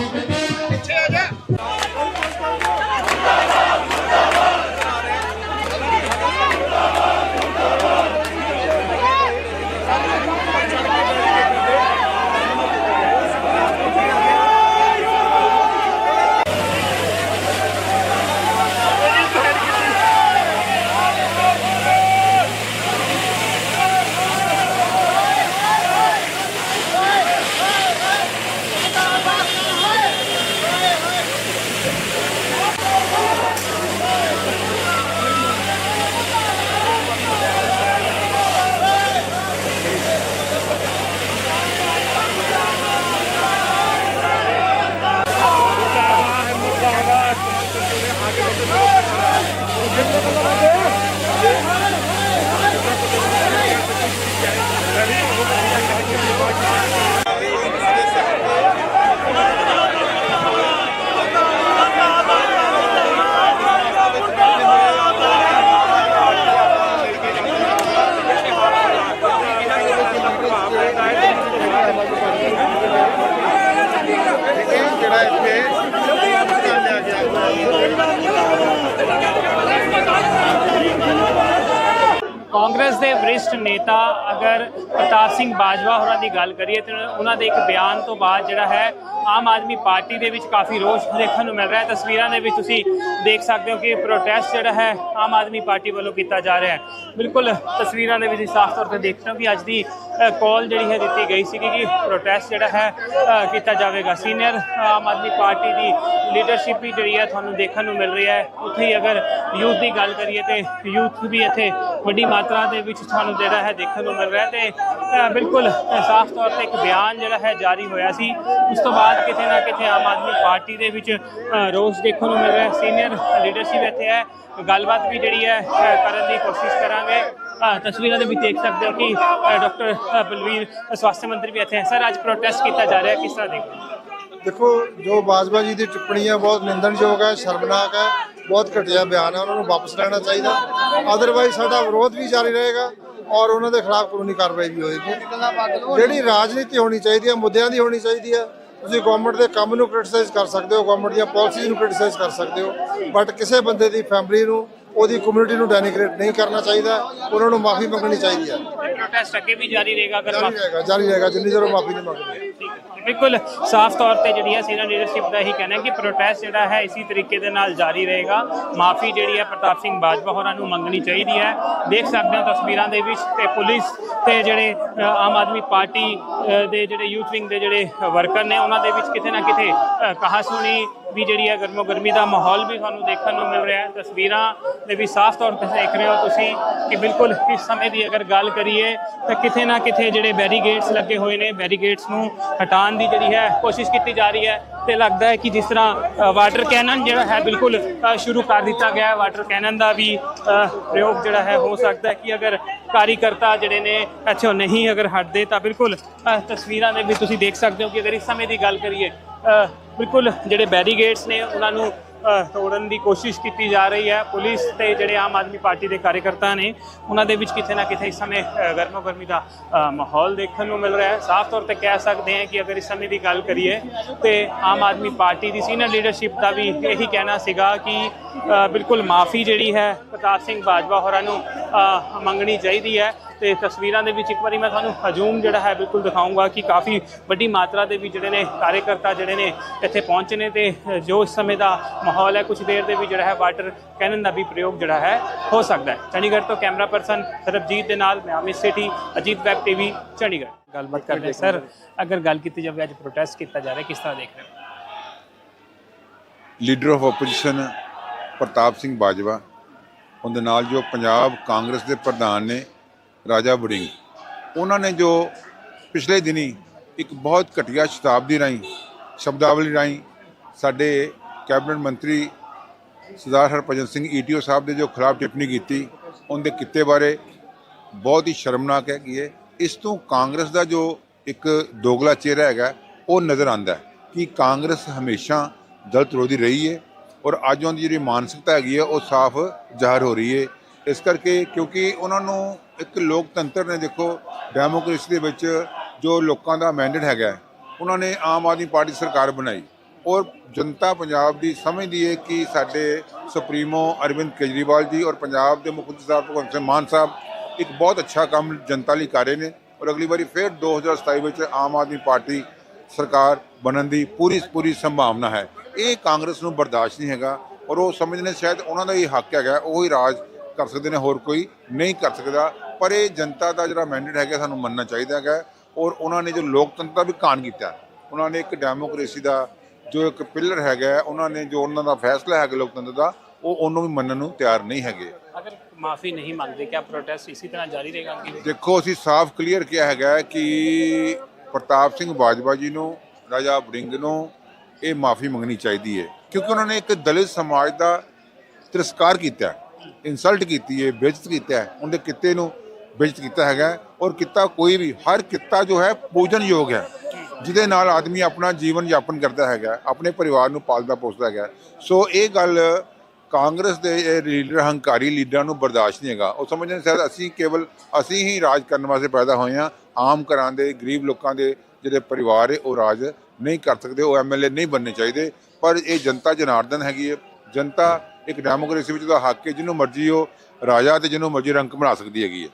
ਜਿਹੜਾ ਇੱਥੇ ਚੱਲਿਆ ਗਿਆ ਕਾਂਗਰਸ ਦੇ ਵਰਿਸ਼ਠ ਨੇਤਾ ਅਗਰ ਪ੍ਰਤਾਪ ਸਿੰਘ ਬਾਜਵਾ ਹੋਰਾਂ ਦੀ ਗੱਲ ਕਰੀਏ ਤੇ ਉਹਨਾਂ ਦੇ ਇੱਕ ਬਿਆਨ ਤੋਂ ਬਾਅਦ ਜਿਹੜਾ ਹੈ, ਆਮ ਆਦਮੀ ਪਾਰਟੀ ਦੇ ਵਿੱਚ ਕਾਫੀ ਰੋਸ਼ ਦੇਖਣ ਨੂੰ ਮਿਲ ਰਿਹਾ ਹੈ। ਤਸਵੀਰਾਂ ਦੇ ਵਿੱਚ ਤੁਸੀਂ ਦੇਖ ਸਕਦੇ ਹੋ ਕਿ ਪ੍ਰੋਟੈਸਟ ਜਿਹੜਾ ਹੈ, ਆਮ ਆਦਮੀ ਪਾਰਟੀ ਵੱਲੋਂ ਕੀਤਾ ਜਾ ਰਿਹਾ ਹੈ। ਬਿਲਕੁਲ ਤਸਵੀਰਾਂ ਦੇ ਵਿੱਚ ਸਾਫ਼ ਤੌਰ ਤੇ ਦੇਖਦੇ ਹੋ ਕਿ ਅੱਜ ਦੀ ਕਾਲ ਜਿਹੜੀ ਹੈ ਦਿੱਤੀ ਗਈ ਸੀ ਕਿ ਪ੍ਰੋਟੈਸਟ ਜਿਹੜਾ ਹੈ ਕੀਤਾ ਜਾਵੇਗਾ। ਸੀਨੀਅਰ ਆਮ ਆਦਮੀ ਪਾਰਟੀ ਦੀ ਲੀਡਰਸ਼ਿਪ ਵੀ ਜਿਹੜੀ ਹੈ ਤੁਹਾਨੂੰ ਦੇਖਣ ਨੂੰ ਮਿਲ ਰਹੀ ਹੈ। ਉੱਥੇ ਹੀ ਅਗਰ ਯੂਥ ਦੀ ਗੱਲ ਕਰੀਏ ਤੇ ਯੂਥ ਵੀ ਇੱਥੇ ਵੱਡੀ ਮਾਤਰਾ ਦੇ ਵਿੱਚ ਤੁਹਾਨੂੰ ਜਿਹੜਾ ਹੈ ਦੇਖਣ ਨੂੰ ਮਿਲ ਰਿਹਾ ਤੇ ਬਿਲਕੁਲ ਸਾਫ਼ ਤੌਰ ਤੇ ਇੱਕ ਬਿਆਨ ਜਿਹੜਾ ਹੈ ਜਾਰੀ ਹੋਇਆ ਸੀ। ਉਸ ਤੋਂ ਬਾਅਦ ਕਿਤੇ ਨਾ ਕਿਤੇ ਆਮ ਆਦਮੀ ਪਾਰਟੀ ਦੇ ਵਿੱਚ ਰੋਸ ਦੇਖਣ ਨੂੰ ਮਿਲ ਰਿਹਾ ਸੀਨੀਅਰ ਲੀਡਰਸ਼ਿਪ ਇੱਥੇ ਹੈ। ਗੱਲਬਾਤ ਵੀ ਜਿਹੜੀ ਹੈ ਕਰਨ ਦੀ ਕੋਸ਼ਿਸ਼ ਕਰਾਂਗੇ। ਤਸਵੀਰਾਂ ਦੇ ਵਿੱਚ ਦੇਖ ਸਕਦੇ ਹੋ ਕਿ ਡਾਕਟਰ ਬਲਵੀਰ ਸਵਾਸਥ ਮੰਤਰੀ ਵੀ ਇੱਥੇ ਹੈ। ਸਰ ਅੱਜ ਪ੍ਰੋਟੈਸਟ ਕੀਤਾ ਜਾ ਰਿਹਾ ਕਿਸ ਤਰ੍ਹਾਂ ਦੇਖਦੇ ਹੋ? ਦੇਖੋ, ਜੋ ਬਾਜਵਾ ਜੀ ਦੀ ਟਿੱਪਣੀ ਹੈ, ਬਹੁਤ ਨਿੰਦਣਯੋਗ ਹੈ, ਸ਼ਰਮਨਾਕ ਹੈ। ਬਹੁਤ ਘਟੀਆ ਬਿਆਨ ਹੈ। ਉਹਨਾਂ ਨੂੰ ਵਾਪਸ ਲੈਣਾ ਚਾਹੀਦਾ। ਅਦਰਵਾਈਜ਼ ਸਾਡਾ ਵਿਰੋਧ ਵੀ ਜਾਰੀ ਰਹੇਗਾ। ਔਰ ਉਹਨਾਂ ਦੇ ਖਿਲਾਫ ਕਾਨੂੰਨੀ ਕਾਰਵਾਈ ਵੀ ਹੋਏਗੀ। ਜਿਹੜੀ ਰਾਜਨੀਤੀ ਹੋਣੀ ਚਾਹੀਦੀ ਹੈ ਮੁੱਦਿਆਂ ਦੀ ਹੋਣੀ ਚਾਹੀਦੀ ਹੈ ਤੁਸੀਂ ਗਵਰਨਮੈਂਟ ਦੇ ਕੰਮ ਨੂੰ ਕ੍ਰਿਟਿਸਾਈਜ਼ ਕਰ ਸਕਦੇ ਹੋ ਗਵਰਨਮੈਂਟ ਦੀਆਂ ਪਾਲਿਸੀਜ਼ ਨੂੰ ਕ੍ਰਿਟਿਸਾਈਜ਼ ਕਰ ਸਕਦੇ ਹੋ ਬਟ ਕਿਸੇ ਬੰਦੇ ਦੀ ਫੈਮਿਲੀ ਨੂੰ ਉਹਦੀ ਕਮਿਊਨਿਟੀ ਨੂੰ ਡੈਨੀਗ੍ਰੇਟ ਨਹੀਂ ਕਰਨਾ ਚਾਹੀਦਾ ਉਹਨਾਂ ਨੂੰ ਮਾਫੀ ਮੰਗਣੀ ਚਾਹੀਦੀ ਹੈ। ਪ੍ਰੋਟੈਸਟ ਅੱਗੇ ਵੀ ਜਾਰੀ ਰਹੇਗਾ ਜਾਰੀ ਰਹੇਗਾ ਜਾਰੀ ਰਹੇਗਾ ਜਿੰਨੀ ਦੇਰ ਮਾਫੀ ਨਹੀਂ ਮੰਗਦੇ ਬਿਲਕੁਲ ਸਾਫ਼ ਤੌਰ ਤੇ ਜਿਹੜੀ ਹੈ ਸੀਨੀਅਰ ਲੀਡਰਸ਼ਿਪ ਦਾ ਇਹੀ ਕਹਿਣਾ ਹੈ ਕਿ ਪ੍ਰੋਟੈਸਟ ਜਿਹੜਾ ਹੈ ਇਸੇ ਤਰੀਕੇ ਦੇ ਨਾਲ ਜਾਰੀ ਰਹੇਗਾ। ਮਾਫੀ ਜਿਹੜੀ ਹੈ ਪ੍ਰਤਾਪ ਸਿੰਘ ਬਾਜਵਾ ਹੋਰਾਂ ਨੂੰ ਮੰਗਣੀ ਚਾਹੀਦੀ ਹੈ। ਦੇਖ ਸਕਦੇ ਹੋ ਤਸਵੀਰਾਂ ਦੇ ਵਿੱਚ ਤੇ ਪੁਲਿਸ ਤੇ ਜਿਹੜੇ ਆਮ ਆਦਮੀ ਪਾਰਟੀ ਦੇ ਜਿਹੜੇ ਯੂਥ ਵਿੰਗ ਦੇ ਜਿਹੜੇ ਵਰਕਰ ਨੇ, ਉਹਨਾਂ ਦੇ ਵਿੱਚ ਕਿਤੇ ਨਾ ਕਿਤੇ ਕਹਾ ਸੁਣੀ ਵੀ ਜਿਹੜੀ ਹੈ ਗਰਮੋ ਗਰਮੀ ਦਾ ਮਾਹੌਲ ਵੀ ਤੁਹਾਨੂੰ ਦੇਖਣ ਨੂੰ ਮਿਲ ਰਿਹਾ ਹੈ। ਤਸਵੀਰਾਂ ਦੇ ਵੀ ਸਾਫ਼ ਤੌਰ ਤੇ ਦੇਖ ਰਹੇ ਹੋ ਤੁਸੀਂ ਕਿ ਬਿਲਕੁਲ ਇਸ ਸਮੇਂ ਦੀ ਅਗਰ ਗੱਲ ਕਰੀਏ ਤਾਂ ਕਿਤੇ ਨਾ ਕਿਤੇ ਜਿਹੜੇ ਬੈਰੀਗੇਟਸ ਲੱਗੇ ਹੋਏ ਨੇ, ਬੈਰੀਗੇਟਸ ਨੂੰ ਹਟਾਉਣ ਦੀ ਜਿਹੜੀ ਹੈ ਕੋਸ਼ਿਸ਼ ਕੀਤੀ ਜਾ ਰਹੀ ਹੈ ਤੇ ਲੱਗਦਾ ਹੈ ਕਿ ਜਿਸ ਤਰ੍ਹਾਂ ਵਾਟਰ ਕੈਨਨ ਜਿਹੜਾ ਹੈ ਬਿਲਕੁਲ ਸ਼ੁਰੂ ਕਰ ਦਿੱਤਾ ਗਿਆ ਹੈ। ਵਾਟਰ ਕੈਨਨ ਦਾ ਵੀ ਪ੍ਰਯੋਗ ਜਿਹੜਾ ਹੈ ਹੋ ਸਕਦਾ ਹੈ ਕਿ ਅਗਰ ਕਾਰੀਕਰਤਾ ਜਿਹੜੇ ਨੇ ਇੱਥੋਂ ਨਹੀਂ ਅਗਰ ਹਟਦੇ ਤਾਂ ਬਿਲਕੁਲ ਤਸਵੀਰਾਂ ਦੇ ਵੀ ਤੁਸੀਂ ਦੇਖ ਸਕਦੇ ਹੋ ਕਿ ਅਗਰ ਇਸ ਸਮੇਂ ਦੀ ਗੱਲ ਕਰੀਏ ਬਿਲਕੁਲ ਜਿਹੜੇ ਬੈਰੀਗੇਟਸ ਨੇ ਉਹਨਾਂ ਨੂੰ ਤੋੜਨ ਦੀ ਕੋਸ਼ਿਸ਼ ਕੀਤੀ ਜਾ ਰਹੀ ਹੈ। ਪੁਲਿਸ ਤੇ ਜਿਹੜੇ ਆਮ ਆਦਮੀ ਪਾਰਟੀ ਦੇ ਕਾਰਜਕਰਤਾ ਨੇ, ਉਹਨਾਂ ਦੇ ਵਿੱਚ ਕਿਤੇ ਨਾ ਕਿਤੇ ਇਸ ਸਮੇਂ ਗਰਮੋ ਗਰਮੀ ਦਾ ਮਾਹੌਲ ਦੇਖਣ ਨੂੰ ਮਿਲ ਰਿਹਾ ਹੈ। ਸਾਫ਼ ਤੌਰ ਤੇ ਕਹਿ ਸਕਦੇ ਹਾਂ ਕਿ ਅਗਰ ਇਸ ਸਮੇਂ ਦੀ ਗੱਲ ਕਰੀਏ ਤੇ ਆਮ ਆਦਮੀ ਪਾਰਟੀ ਦੀ ਸੀਨੀਅਰ ਲੀਡਰਸ਼ਿਪ ਦਾ ਵੀ ਇਹੀ ਕਹਿਣਾ ਸੀਗਾ ਕਿ ਬਿਲਕੁਲ ਮਾਫੀ ਜਿਹੜੀ ਹੈ, ਪ੍ਰਤਾਪ ਸਿੰਘ ਬਾਜਵਾ ਹੋਰਾਂ ਨੂੰ ਮੰਗਣੀ ਚਾਹੀਦੀ ਹੈ। ਤੇ ਤਸਵੀਰਾਂ ਦੇ ਵਿੱਚ ਇੱਕ ਵਾਰੀ ਮੈਂ ਤੁਹਾਨੂੰ ਹਜੂਮ ਜਿਹੜਾ ਹੈ ਬਿਲਕੁਲ ਦਿਖਾਊਂਗਾ ਕਿ ਕਾਫੀ ਵੱਡੀ ਮਾਤਰਾ ਦੇ ਵਿੱਚ ਜਿਹੜੇ ਨੇ ਕਾਰਜਕਰਤਾ ਜਿਹੜੇ ਨੇ ਇੱਥੇ ਪਹੁੰਚੇ ਨੇ ਤੇ ਜੋ ਇਸ ਸਮੇਂ ਦਾ ਮਾਹੌਲ ਹੈ ਕੁਝ ਦੇਰ ਦੇ ਵਿੱਚ ਜਿਹੜਾ ਹੈ ਵਾਟਰ ਕੈਨਨ ਦਾ ਵੀ ਪ੍ਰਯੋਗ ਜਿਹੜਾ ਹੈ ਹੋ ਸਕਦਾ ਹੈ। ਚੰਡੀਗੜ੍ਹ ਤੋਂ ਕੈਮਰਾ ਪਰਸਨ ਸਰਬਜੀਤ ਦੇ ਨਾਲ ਮੈਂ ਅਮਿਤ ਸੇਠੀ ਅਜੀਤ ਵੈਬ ਟੀਵੀ ਚੰਡੀਗੜ੍ਹ। ਗੱਲਬਾਤ ਕਰਦੇ ਹਾਂ ਸਰ ਅਗਰ ਗੱਲ ਕੀਤੀ ਜਾਵੇ ਅੱਜ ਪ੍ਰੋਟੈਸਟ ਕੀਤਾ ਜਾ ਰਿਹਾ ਕਿਸ ਤਰ੍ਹਾਂ ਦੇਖ ਰਹੇ ਹੋ? Leader of opposition Pratap Singh Bajwa ਉਹਦੇ ਨਾਲ ਜੋ ਪੰਜਾਬ ਕਾਂਗਰਸ ਦੇ ਪ੍ਰਧਾਨ ਨੇ ਰਾਜਾ ਵੜਿੰਗ ਉਹਨਾਂ ਨੇ ਜੋ ਪਿਛਲੇ ਦਿਨੀ ਇੱਕ ਬਹੁਤ ਘਟੀਆ ਸ਼ਤਾਬਦੀ ਰਾਹੀਂ, ਸ਼ਬਦਾਵਲੀ ਰਾਹੀਂ ਸਾਡੇ ਕੈਬਨਿਟ ਮੰਤਰੀ ਸਰਦਾਰ ਹਰਭਜਨ ਸਿੰਘ ਈਟੀਓ ਸਾਹਿਬ ਦੇ ਜੋ ਖਿਲਾਫ ਟਿੱਪਣੀ ਕੀਤੀ, ਉਹਦੇ ਕਿੱਤੇ ਬਾਰੇ ਬਹੁਤ ਹੀ ਸ਼ਰਮਨਾਕ ਹੈ ਕਿ ਇਸ ਤੋਂ ਕਾਂਗਰਸ ਦਾ ਜੋ ਇੱਕ ਦੋਗਲਾ ਚਿਹਰਾ ਹੈਗਾ, ਉਹ ਨਜ਼ਰ ਆਂਦਾ ਕਿ ਕਾਂਗਰਸ ਹਮੇਸ਼ਾ ਦਲਤ ਵਿਰੋਧੀ ਰਹੀ ਹੈ ਔਰ ਅੱਜ ਉਹਦੀ ਜਿਹੜੀ ਮਾਨਸਿਕਤਾ ਹੈਗੀ ਹੈ, ਉਹ ਸਾਫ਼ ਜ਼ਾਹਰ ਹੋ ਰਹੀ ਹੈ। ਇਸ ਕਰਕੇ ਕਿਉਂਕਿ ਉਹਨਾਂ ਨੂੰ ਇੱਕ ਲੋਕਤੰਤਰ ਨੇ ਦੇਖੋ, ਡੈਮੋਕ੍ਰੇਸੀ ਦੇ ਵਿੱਚ ਜੋ ਲੋਕਾਂ ਦਾ ਮੈਂਡੇਟ ਹੈਗਾ ਉਹਨਾਂ ਨੇ ਆਮ ਆਦਮੀ ਪਾਰਟੀ ਸਰਕਾਰ ਬਣਾਈ। ਔਰ ਜਨਤਾ ਪੰਜਾਬ ਦੀ ਸਮਝਦੀ ਹੈ ਕਿ ਸਾਡੇ ਸੁਪਰੀਮੋ ਅਰਵਿੰਦ ਕੇਜਰੀਵਾਲ ਜੀ ਔਰ ਪੰਜਾਬ ਦੇ ਮੁੱਖ ਮੰਤਰੀ ਸਾਹਿਬ ਭਗਵੰਤ ਸਿੰਘ ਮਾਨ ਸਾਹਿਬ ਇੱਕ ਬਹੁਤ ਅੱਛਾ ਕੰਮ ਜਨਤਾ ਲਈ ਕਰ ਰਹੇ ਨੇ ਔਰ ਅਗਲੀ ਵਾਰੀ ਫਿਰ 2027 ਵਿੱਚ ਆਮ ਆਦਮੀ ਪਾਰਟੀ ਸਰਕਾਰ ਬਣਨ ਦੀ ਪੂਰੀ ਪੂਰੀ ਸੰਭਾਵਨਾ ਹੈ। ਇਹ ਕਾਂਗਰਸ ਨੂੰ ਬਰਦਾਸ਼ਤ ਨਹੀਂ ਹੈਗਾ ਔਰ ਉਹ ਸਮਝਦੇ ਨੇ ਸ਼ਾਇਦ ਉਹਨਾਂ ਦਾ ਹੀ ਹੱਕ ਹੈਗਾ, ਉਹ ਹੀ ਰਾਜ ਕਰ ਸਕਦੇ ਨੇ ਹੋਰ ਕੋਈ ਨਹੀਂ ਕਰ ਸਕਦਾ। ਪਰ ਇਹ ਜਨਤਾ ਦਾ ਜਿਹੜਾ ਮੈਂਡੇਟ ਹੈਗਾ ਸਾਨੂੰ ਮੰਨਣਾ ਚਾਹੀਦਾ ਹੈਗਾ। ਔਰ ਉਹਨਾਂ ਨੇ ਜੋ ਲੋਕਤੰਤਰ ਦਾ ਵੀ ਕਾਨ ਕੀਤਾ ਉਹਨਾਂ ਨੇ ਇੱਕ ਡੈਮੋਕ੍ਰੇਸੀ ਦਾ ਜੋ ਇੱਕ ਪਿਲਰ ਹੈਗਾ ਉਹਨਾਂ ਨੇ ਜੋ ਉਹਨਾਂ ਦਾ ਫੈਸਲਾ ਹੈਗਾ ਲੋਕਤੰਤਰ ਦਾ ਉਹ ਉਹਨੂੰ ਵੀ ਮੰਨਣ ਨੂੰ ਤਿਆਰ ਨਹੀਂ ਹੈਗੇ। ਅਗਰ ਮਾਫੀ ਨਹੀਂ ਮੰਗਦੇ ਕਿਆ ਪ੍ਰੋਟੈਸਟ ਇਸੇ ਤਰ੍ਹਾਂ ਜਾਰੀ ਰਹੇਗਾ? ਦੇਖੋ ਅਸੀਂ ਸਾਫ਼ ਕਲੀਅਰ ਕਿਹਾ ਹੈਗਾ ਕਿ ਪ੍ਰਤਾਪ ਸਿੰਘ ਬਾਜਵਾ ਜੀ ਨੂੰ ਰਾਜਾ ਵੜਿੰਗ ਨੂੰ ਇਹ ਮਾਫੀ ਮੰਗਣੀ ਚਾਹੀਦੀ ਹੈ। ਕਿਉਂਕਿ ਉਹਨਾਂ ਨੇ ਇੱਕ ਦਲਿਤ ਸਮਾਜ ਦਾ ਤਿਰਸਕਾਰ ਕੀਤਾ ਇਨਸਲਟ ਕੀਤੀ ਹੈ, ਬੇਇੱਜ਼ਤ ਕੀਤਾ ਹੈ ਉਹਦੇ ਕਿੱਤੇ ਨੂੰ ਬੇਇੱਜ਼ਤ ਕੀਤਾ ਹੈਗਾ ਔਰ ਕਿੱਤਾ ਕੋਈ ਵੀ, ਹਰ ਕਿੱਤਾ ਜੋ ਹੈ ਪੂਜਨਯੋਗ ਹੈ, ਜਿਹਦੇ ਨਾਲ ਆਦਮੀ ਆਪਣਾ ਜੀਵਨ ਯਾਪਨ ਕਰਦਾ ਹੈਗਾ ਆਪਣੇ ਪਰਿਵਾਰ ਨੂੰ ਪਾਲਦਾ ਪੋਸਦਾ ਹੈਗਾ ਸੋ ਇਹ ਗੱਲ ਕਾਂਗਰਸ ਦੇ ਲੀਡਰ, ਹੰਕਾਰੀ ਲੀਡਰਾਂ ਨੂੰ ਬਰਦਾਸ਼ਤ ਨਹੀਂ ਹੈਗਾ। ਉਹ ਸਮਝਦੇ ਨੇ ਸ਼ਾਇਦ ਅਸੀਂ ਕੇਵਲ, ਅਸੀਂ ਹੀ ਰਾਜ ਕਰਨ ਵਾਸਤੇ ਪੈਦਾ ਹੋਏ ਹਾਂ, ਆਮ ਘਰਾਂ ਦੇ, ਗਰੀਬ ਲੋਕਾਂ ਦੇ ਜਿਹੜੇ ਪਰਿਵਾਰ ਹੈ, ਉਹ ਰਾਜ ਨਹੀਂ ਕਰ ਸਕਦੇ, ਉਹ ਐਮਐਲਏ ਨਹੀਂ ਬਣਨੇ ਚਾਹੀਦੇ। ਪਰ ਇਹ ਜਨਤਾ ਜਨਾਰਦਨ ਹੈਗੀ ਹੈ। ਜਨਤਾ ਇੱਕ ਡੈਮੋਕ੍ਰੇਸੀ ਵਿੱਚ ਦਾ ਹੱਕ ਹੈ, ਜਿਹਨੂੰ ਮਰਜ਼ੀ ਉਹ ਰਾਜਾ ਤੇ ਜਿਹਨੂੰ ਮਰਜ਼ੀ ਰੰਕ ਬਣਾ ਸਕਦੀ ਹੈਗੀ ਹੈ।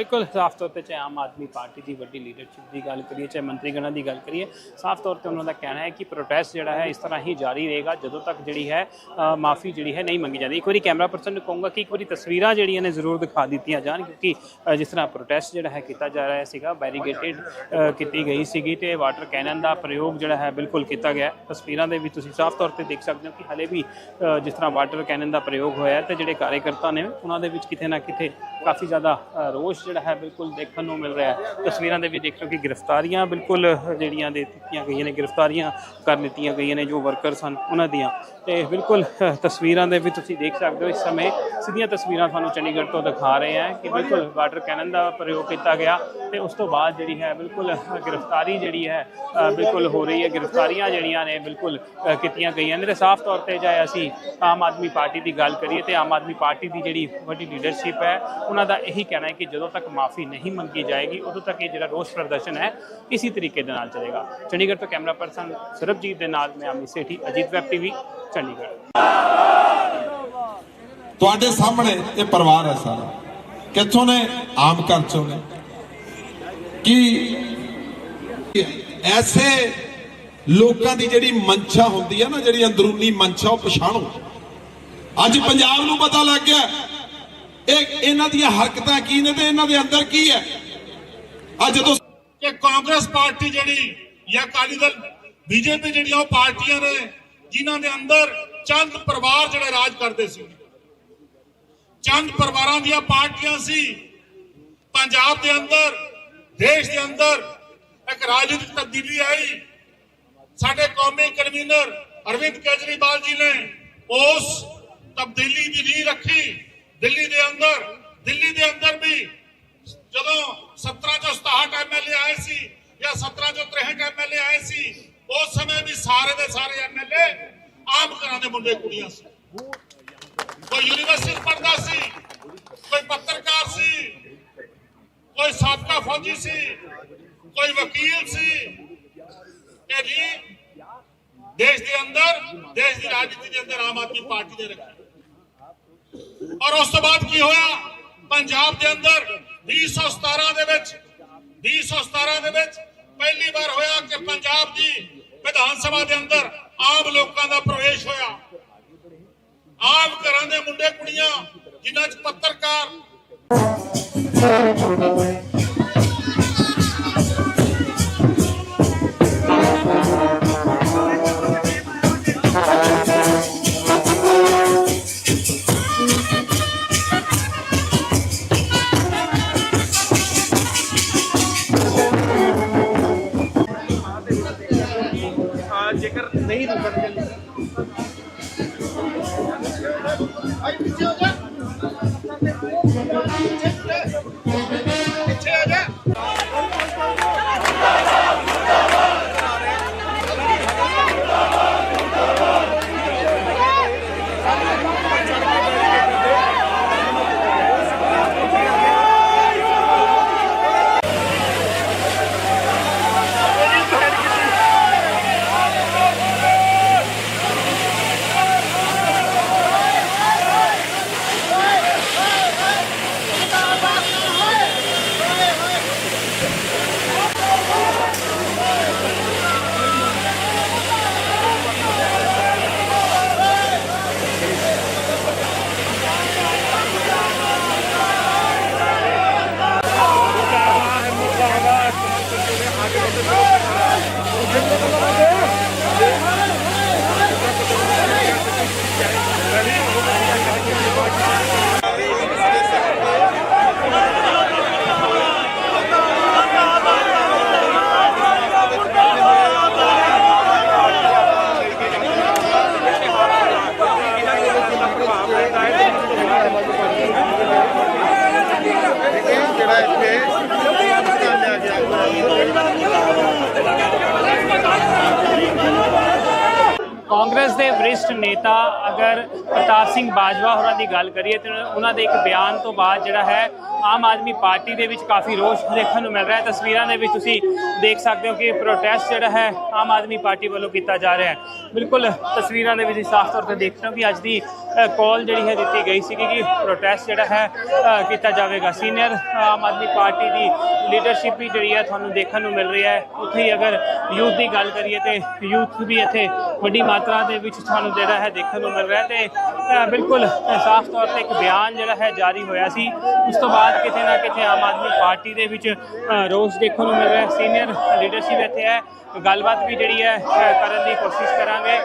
ਬਿਲਕੁਲ ਸਾਫ਼ ਤੌਰ ਤੇ ਚਾਹੇ ਆਮ ਆਦਮੀ ਪਾਰਟੀ ਦੀ ਵੱਡੀ ਲੀਡਰਸ਼ਿਪ ਦੀ ਗੱਲ ਕਰੀਏ, ਚਾਹੇ ਮੰਤਰੀਗਣਾਂ ਦੀ ਗੱਲ ਕਰੀਏ, ਸਾਫ਼ ਤੌਰ ਤੇ ਉਹਨਾਂ ਦਾ ਕਹਿਣਾ ਹੈ ਕਿ ਪ੍ਰੋਟੈਸਟ ਜਿਹੜਾ ਹੈ ਇਸ ਤਰ੍ਹਾਂ ਹੀ ਜਾਰੀ ਰਹੇਗਾ, ਜਦੋਂ ਤੱਕ ਜਿਹੜੀ ਹੈ ਮਾਫੀ ਜਿਹੜੀ ਹੈ ਨਹੀਂ ਮੰਗੀ ਜਾਂਦੀ। ਇੱਕ ਵਾਰੀ ਕੈਮਰਾ ਪਰਸਨ ਨੂੰ ਕਹੂੰਗਾ ਕਿ ਇੱਕ ਵਾਰੀ ਤਸਵੀਰਾਂ ਜਿਹੜੀਆਂ ਨੇ ਜ਼ਰੂਰ ਦਿਖਾ ਦਿੱਤੀਆਂ ਜਾਣ, ਕਿਉਂਕਿ ਜਿਸ ਤਰ੍ਹਾਂ ਪ੍ਰੋਟੈਸਟ ਜਿਹੜਾ ਹੈ ਕੀਤਾ ਜਾ ਰਿਹਾ ਸੀਗਾ ਬੈਰੀਗੇਟਿਡ ਕੀਤੀ ਗਈ ਸੀਗੀ ਤੇ ਵਾਟਰ ਕੈਨਨ ਦਾ ਪ੍ਰਯੋਗ ਜਿਹੜਾ ਹੈ ਬਿਲਕੁਲ ਕੀਤਾ ਗਿਆ। ਤਸਵੀਰਾਂ ਦੇ ਵਿੱਚ ਤੁਸੀਂ ਸਾਫ਼ ਤੌਰ ਤੇ ਦੇਖ ਸਕਦੇ ਹੋ ਕਿ ਹਲੇ ਵੀ ਜਿਸ ਤਰ੍ਹਾਂ ਵਾਟਰ ਕੈਨਨ ਦਾ ਪ੍ਰਯੋਗ ਹੋਇਆ ਹੈ ਤੇ ਜਿਹੜੇ ਕਾਰਜਕਰਤਾ ਨੇ ਉਹਨਾਂ ਦੇ ਵਿੱਚ ਕਿਤੇ ਨਾ ਕਿਤੇ ਕਾਫੀ ਜ਼ਿਆਦਾ ਰੋਸ਼ ਜਿਹੜਾ ਹੈ ਬਿਲਕੁਲ ਦੇਖਣ ਨੂੰ ਮਿਲ ਰਿਹਾ ਹੈ। ਤਸਵੀਰਾਂ ਦੇ ਵਿੱਚ ਦੇਖ ਰਹੇ ਹੋ ਕਿ ਗ੍ਰਿਫਤਾਰੀਆਂ ਬਿਲਕੁਲ ਜਿਹੜੀਆਂ ਦੇ ਦਿੱਤੀਆਂ ਗਈਆਂ ਨੇ, ਗ੍ਰਿਫਤਾਰੀਆਂ ਕਰ ਦਿੱਤੀਆਂ ਗਈਆਂ ਨੇ ਜੋ ਵਰਕਰ ਸਨ ਉਹਨਾਂ ਦੀਆਂ। ਤੇ ਬਿਲਕੁਲ ਤਸਵੀਰਾਂ ਦੇ ਵਿੱਚ ਤੁਸੀਂ ਦੇਖ ਸਕਦੇ ਹੋ, ਇਸ ਸਮੇਂ ਸਿੱਧੀਆਂ ਤਸਵੀਰਾਂ ਤੁਹਾਨੂੰ ਚੰਡੀਗੜ੍ਹ ਤੋਂ ਦਿਖਾ ਰਹੇ ਹਾਂ ਕਿ ਬਿਲਕੁਲ ਵਾਟਰ ਕੈਨਨ ਦਾ ਪ੍ਰਯੋਗ ਕੀਤਾ ਗਿਆ ਤੇ ਉਸ ਤੋਂ ਬਾਅਦ ਜਿਹੜੀ ਹੈ ਬਿਲਕੁਲ ਗ੍ਰਿਫਤਾਰੀ ਜਿਹੜੀ ਹੈ ਬਿਲਕੁਲ ਹੋ ਰਹੀ ਹੈ। ਗ੍ਰਿਫਤਾਰੀਆਂ ਜਿਹੜੀਆਂ ਨੇ ਬਿਲਕੁਲ ਕੀਤੀਆਂ ਗਈਆਂ ਨੇ ਤੇ ਸਾਫ਼ ਤੌਰ ਤੇ ਚਾਹੇ ਅਸੀਂ ਆਮ ਆਦਮੀ ਪਾਰਟੀ ਦੀ ਗੱਲ ਕਰੀਏ ਤੇ ਆਮ ਆਦਮੀ ਪਾਰਟੀ ਦੀ ਜਿਹੜੀ ਵੱਡੀ ਲੀਡਰਸ਼ਿਪ ਹੈ, ਉਹਨਾਂ ਦਾ ਇਹੀ ਕਹਿਣਾ ਹੈ ਕਿ ਜਦੋਂ ਤੱਕ ਮਾਫੀ ਨਹੀਂ ਮੰਗੀ ਜਾਏਗੀ, ਉਦੋਂ ਤੱਕ ਇਹ ਜਿਹੜਾ ਰੋਸ ਪ੍ਰਦਰਸ਼ਨ ਹੈ, ਇਸੇ ਤਰੀਕੇ ਦੇ ਨਾਲ ਚੱਲੇਗਾ। ਚੰਡੀਗੜ੍ਹ ਤੋਂ ਕੈਮਰਾ ਪਰਸਨ ਸਰਬਜੀਤ ਦੇ ਨਾਲ ਮੈਂ ਅਮਿਤ ਸੇਠੀ, ਅਜੀਤ ਵੈਬ ਟੀਵੀ, ਚੰਡੀਗੜ੍ਹ। ਤੁਹਾਡੇ ਸਾਹਮਣੇ ਇਹ ਪਰਿਵਾਰ ਹੈ ਸਾਰਾ। ਕਿੱਥੋਂ ਨੇ? ਆਮ ਘਰ ਚੋਂ ਨੇ। ਕੀ ਐਸੇ ਲੋਕਾਂ ਦੀ ਜਿਹੜੀ ਮਨਸ਼ਾ ਹੁੰਦੀ ਹੈ ਨਾ, ਜਿਹੜੀ ਅੰਦਰੂਨੀ ਮਨਸ਼ਾ ਉਹ ਪਛਾਣੋ। ਅੱਜ ਪੰਜਾਬ ਨੂੰ ਪਤਾ ਲੱਗ ਗਿਆ। ਇਹ ਇਹਨਾਂ ਦੀਆਂ ਹਰਕਤਾਂ ਕੀ ਨੇ ਤੇ ਇਹਨਾਂ ਦੇ ਅੰਦਰ ਕੀ ਹੈ? ਅੱਜ ਜਦੋਂ ਕਿ ਕਾਂਗਰਸ ਪਾਰਟੀ ਜਿਹੜੀ ਜਾਂ ਅਕਾਲੀ ਦਲ, ਬੀਜੇਪੀ ਜਿਹੜੀਆਂ ਉਹ ਪਾਰਟੀਆਂ ਨੇ, ਜਿਨ੍ਹਾਂ ਦੇ ਅੰਦਰ ਚੰਦ ਪਰਿਵਾਰ ਜਿਹੜੇ ਰਾਜ ਕਰਦੇ ਸੀ। ਚੰਦ ਪਰਿਵਾਰਾਂ ਦੀਆਂ ਪਾਰਟੀਆਂ ਸੀ। ਪੰਜਾਬ ਦੇ ਅੰਦਰ, ਦੇਸ਼ ਦੇ ਅੰਦਰ ਇੱਕ ਰਾਜਨੀਤਿਕ ਤਬਦੀਲੀ ਆਈ। ਸਾਡੇ ਕੌਮੀ ਕਨਵੀਨਰ ਅਰਵਿੰਦ ਕੇਜਰੀਵਾਲ ਜੀ ਨੇ ਉਸ ਤਬਦੀਲੀ ਦੀ ਨੀਂਹ ਰੱਖੀ। ਦਿੱਲੀ ਦੇ ਅੰਦਰ ਦਿੱਲੀ ਦੇ ਅੰਦਰ ਵੀ ਜਦੋਂ 17 ਚੋਂ 67 ਐਮਐਲਏ ਆਏ ਸੀ ਜਾਂ 17 ਚੋਂ 63 ਐਮਐਲਏ ਆਏ ਸੀ ਉਸ ਸਮੇਂ ਵੀ ਸਾਰੇ ਦੇ ਸਾਰੇ ਐਮਐਲਏ ਆਮ ਘਰਾਂ ਦੇ ਮੁੰਡੇ ਕੁੜੀਆਂ ਸੀ ਕੋਈ ਯੂਨੀਵਰਸਿਟੀ ਪੜ੍ਹਦਾ ਸੀ ਕੋਈ ਪੱਤਰਕਾਰ ਸੀ ਕੋਈ ਸਾਬਕਾ ਫੌਜੀ ਸੀ ਕੋਈ ਵਕੀਲ ਸੀ ਇਹ ਨਹੀਂ ਦੇਸ਼ ਦੇ ਅੰਦਰ ਦੇਸ਼ ਦੀ ਰਾਜਨੀਤੀ ਦੇ ਅੰਦਰ ਆਮ ਆਦਮੀ ਪਾਰਟੀ ਨੇ ਰੱਖੀ ਔਰ ਉਸ ਤੋਂ ਬਾਅਦ ਕੀ ਹੋਇਆ? ਪੰਜਾਬ ਦੇ ਅੰਦਰ 2017 ਦੇ ਵਿੱਚ 2017 ਦੇ ਵਿੱਚ ਪਹਿਲੀ ਵਾਰ ਹੋਇਆ ਕਿ ਪੰਜਾਬ ਦੀ ਵਿਧਾਨ ਸਭਾ ਦੇ ਅੰਦਰ ਆਮ ਲੋਕਾਂ ਦਾ ਪ੍ਰਵੇਸ਼ ਹੋਇਆ। ਆਮ ਘਰਾਂ ਦੇ ਮੁੰਡੇ ਕੁੜੀਆਂ, ਜਿਨ੍ਹਾਂ 'ਚ ਪੱਤਰਕਾਰ ਕਾਂਗਰਸ ਦੇ ਵਰਿਸ਼ਠ ਨੇਤਾ ਅਗਰ ਪ੍ਰਤਾਪ ਸਿੰਘ ਬਾਜਵਾ ਹੋਰਾਂ ਦੀ ਗੱਲ ਕਰੀਏ ਤੇ ਉਹਨਾਂ ਦੇ ਇੱਕ ਬਿਆਨ ਤੋਂ ਬਾਅਦ ਜਿਹੜਾ ਹੈ ਆਮ ਆਦਮੀ ਪਾਰਟੀ ਦੇ ਵਿੱਚ ਕਾਫੀ ਰੋਸ਼ ਦੇਖਣ ਨੂੰ ਮਿਲ ਰਿਹਾ ਹੈ। ਤਸਵੀਰਾਂ ਦੇ ਵਿੱਚ ਤੁਸੀਂ ਦੇਖ ਸਕਦੇ ਹੋ ਕਿ ਪ੍ਰੋਟੈਸਟ ਜਿਹੜਾ ਹੈ, ਆਮ ਆਦਮੀ ਪਾਰਟੀ ਵੱਲੋਂ ਕੀਤਾ ਜਾ ਰਿਹਾ ਹੈ। ਬਿਲਕੁਲ ਤਸਵੀਰਾਂ ਦੇ ਵਿੱਚ ਸਾਫ਼ ਤੌਰ ਤੇ ਦੇਖ ਰਹੇ ਹੋ ਕਿ ਅੱਜ ਦੀ ਕਾਲ ਜਿਹੜੀ ਹੈ ਦਿੱਤੀ ਗਈ ਸੀ ਕਿ ਪ੍ਰੋਟੈਸਟ ਜਿਹੜਾ ਹੈ ਕੀਤਾ ਜਾਵੇਗਾ। ਸੀਨੀਅਰ ਆਮ ਆਦਮੀ ਪਾਰਟੀ ਦੀ ਲੀਡਰਸ਼ਿਪ ਵੀ ਜਿਹੜੀ ਹੈ ਤੁਹਾਨੂੰ ਦੇਖਣ ਨੂੰ ਮਿਲ ਰਹੀ ਹੈ। ਉੱਥੇ ਹੀ ਅਗਰ ਯੂਥ ਦੀ ਗੱਲ ਕਰੀਏ ਤੇ ਯੂਥ ਵੀ ਇੱਥੇ ਵੱਡੀ ਮਾਤਰਾ ਦੇ ਵਿੱਚ ਤੁਹਾਨੂੰ ਜਿਹੜਾ ਹੈ ਦੇਖਣ ਨੂੰ ਮਿਲ ਰਿਹਾ ਹੈ ਤੇ ਬਿਲਕੁਲ ਸਾਫ਼ ਤੌਰ ਤੇ ਇੱਕ ਬਿਆਨ ਜਿਹੜਾ ਹੈ ਜਾਰੀ ਹੋਇਆ ਸੀ। ਉਸ ਤੋਂ ਬਾਅਦ ਕਿਤੇ ਨਾ ਕਿਤੇ ਆਮ ਆਦਮੀ ਪਾਰਟੀ ਦੇ ਵਿੱਚ ਰੋਸ ਦੇਖਣ ਨੂੰ ਮਿਲ ਰਿਹਾ। ਸੀਨੀਅਰ ਲੀਡਰਸ਼ਿਪ ਇੱਥੇ ਹੈ। ਗੱਲਬਾਤ ਵੀ ਜਿਹੜੀ ਹੈ ਕਰਨ ਦੀ ਕੋਸ਼ਿਸ਼ ਕਰਾਂਗੇ।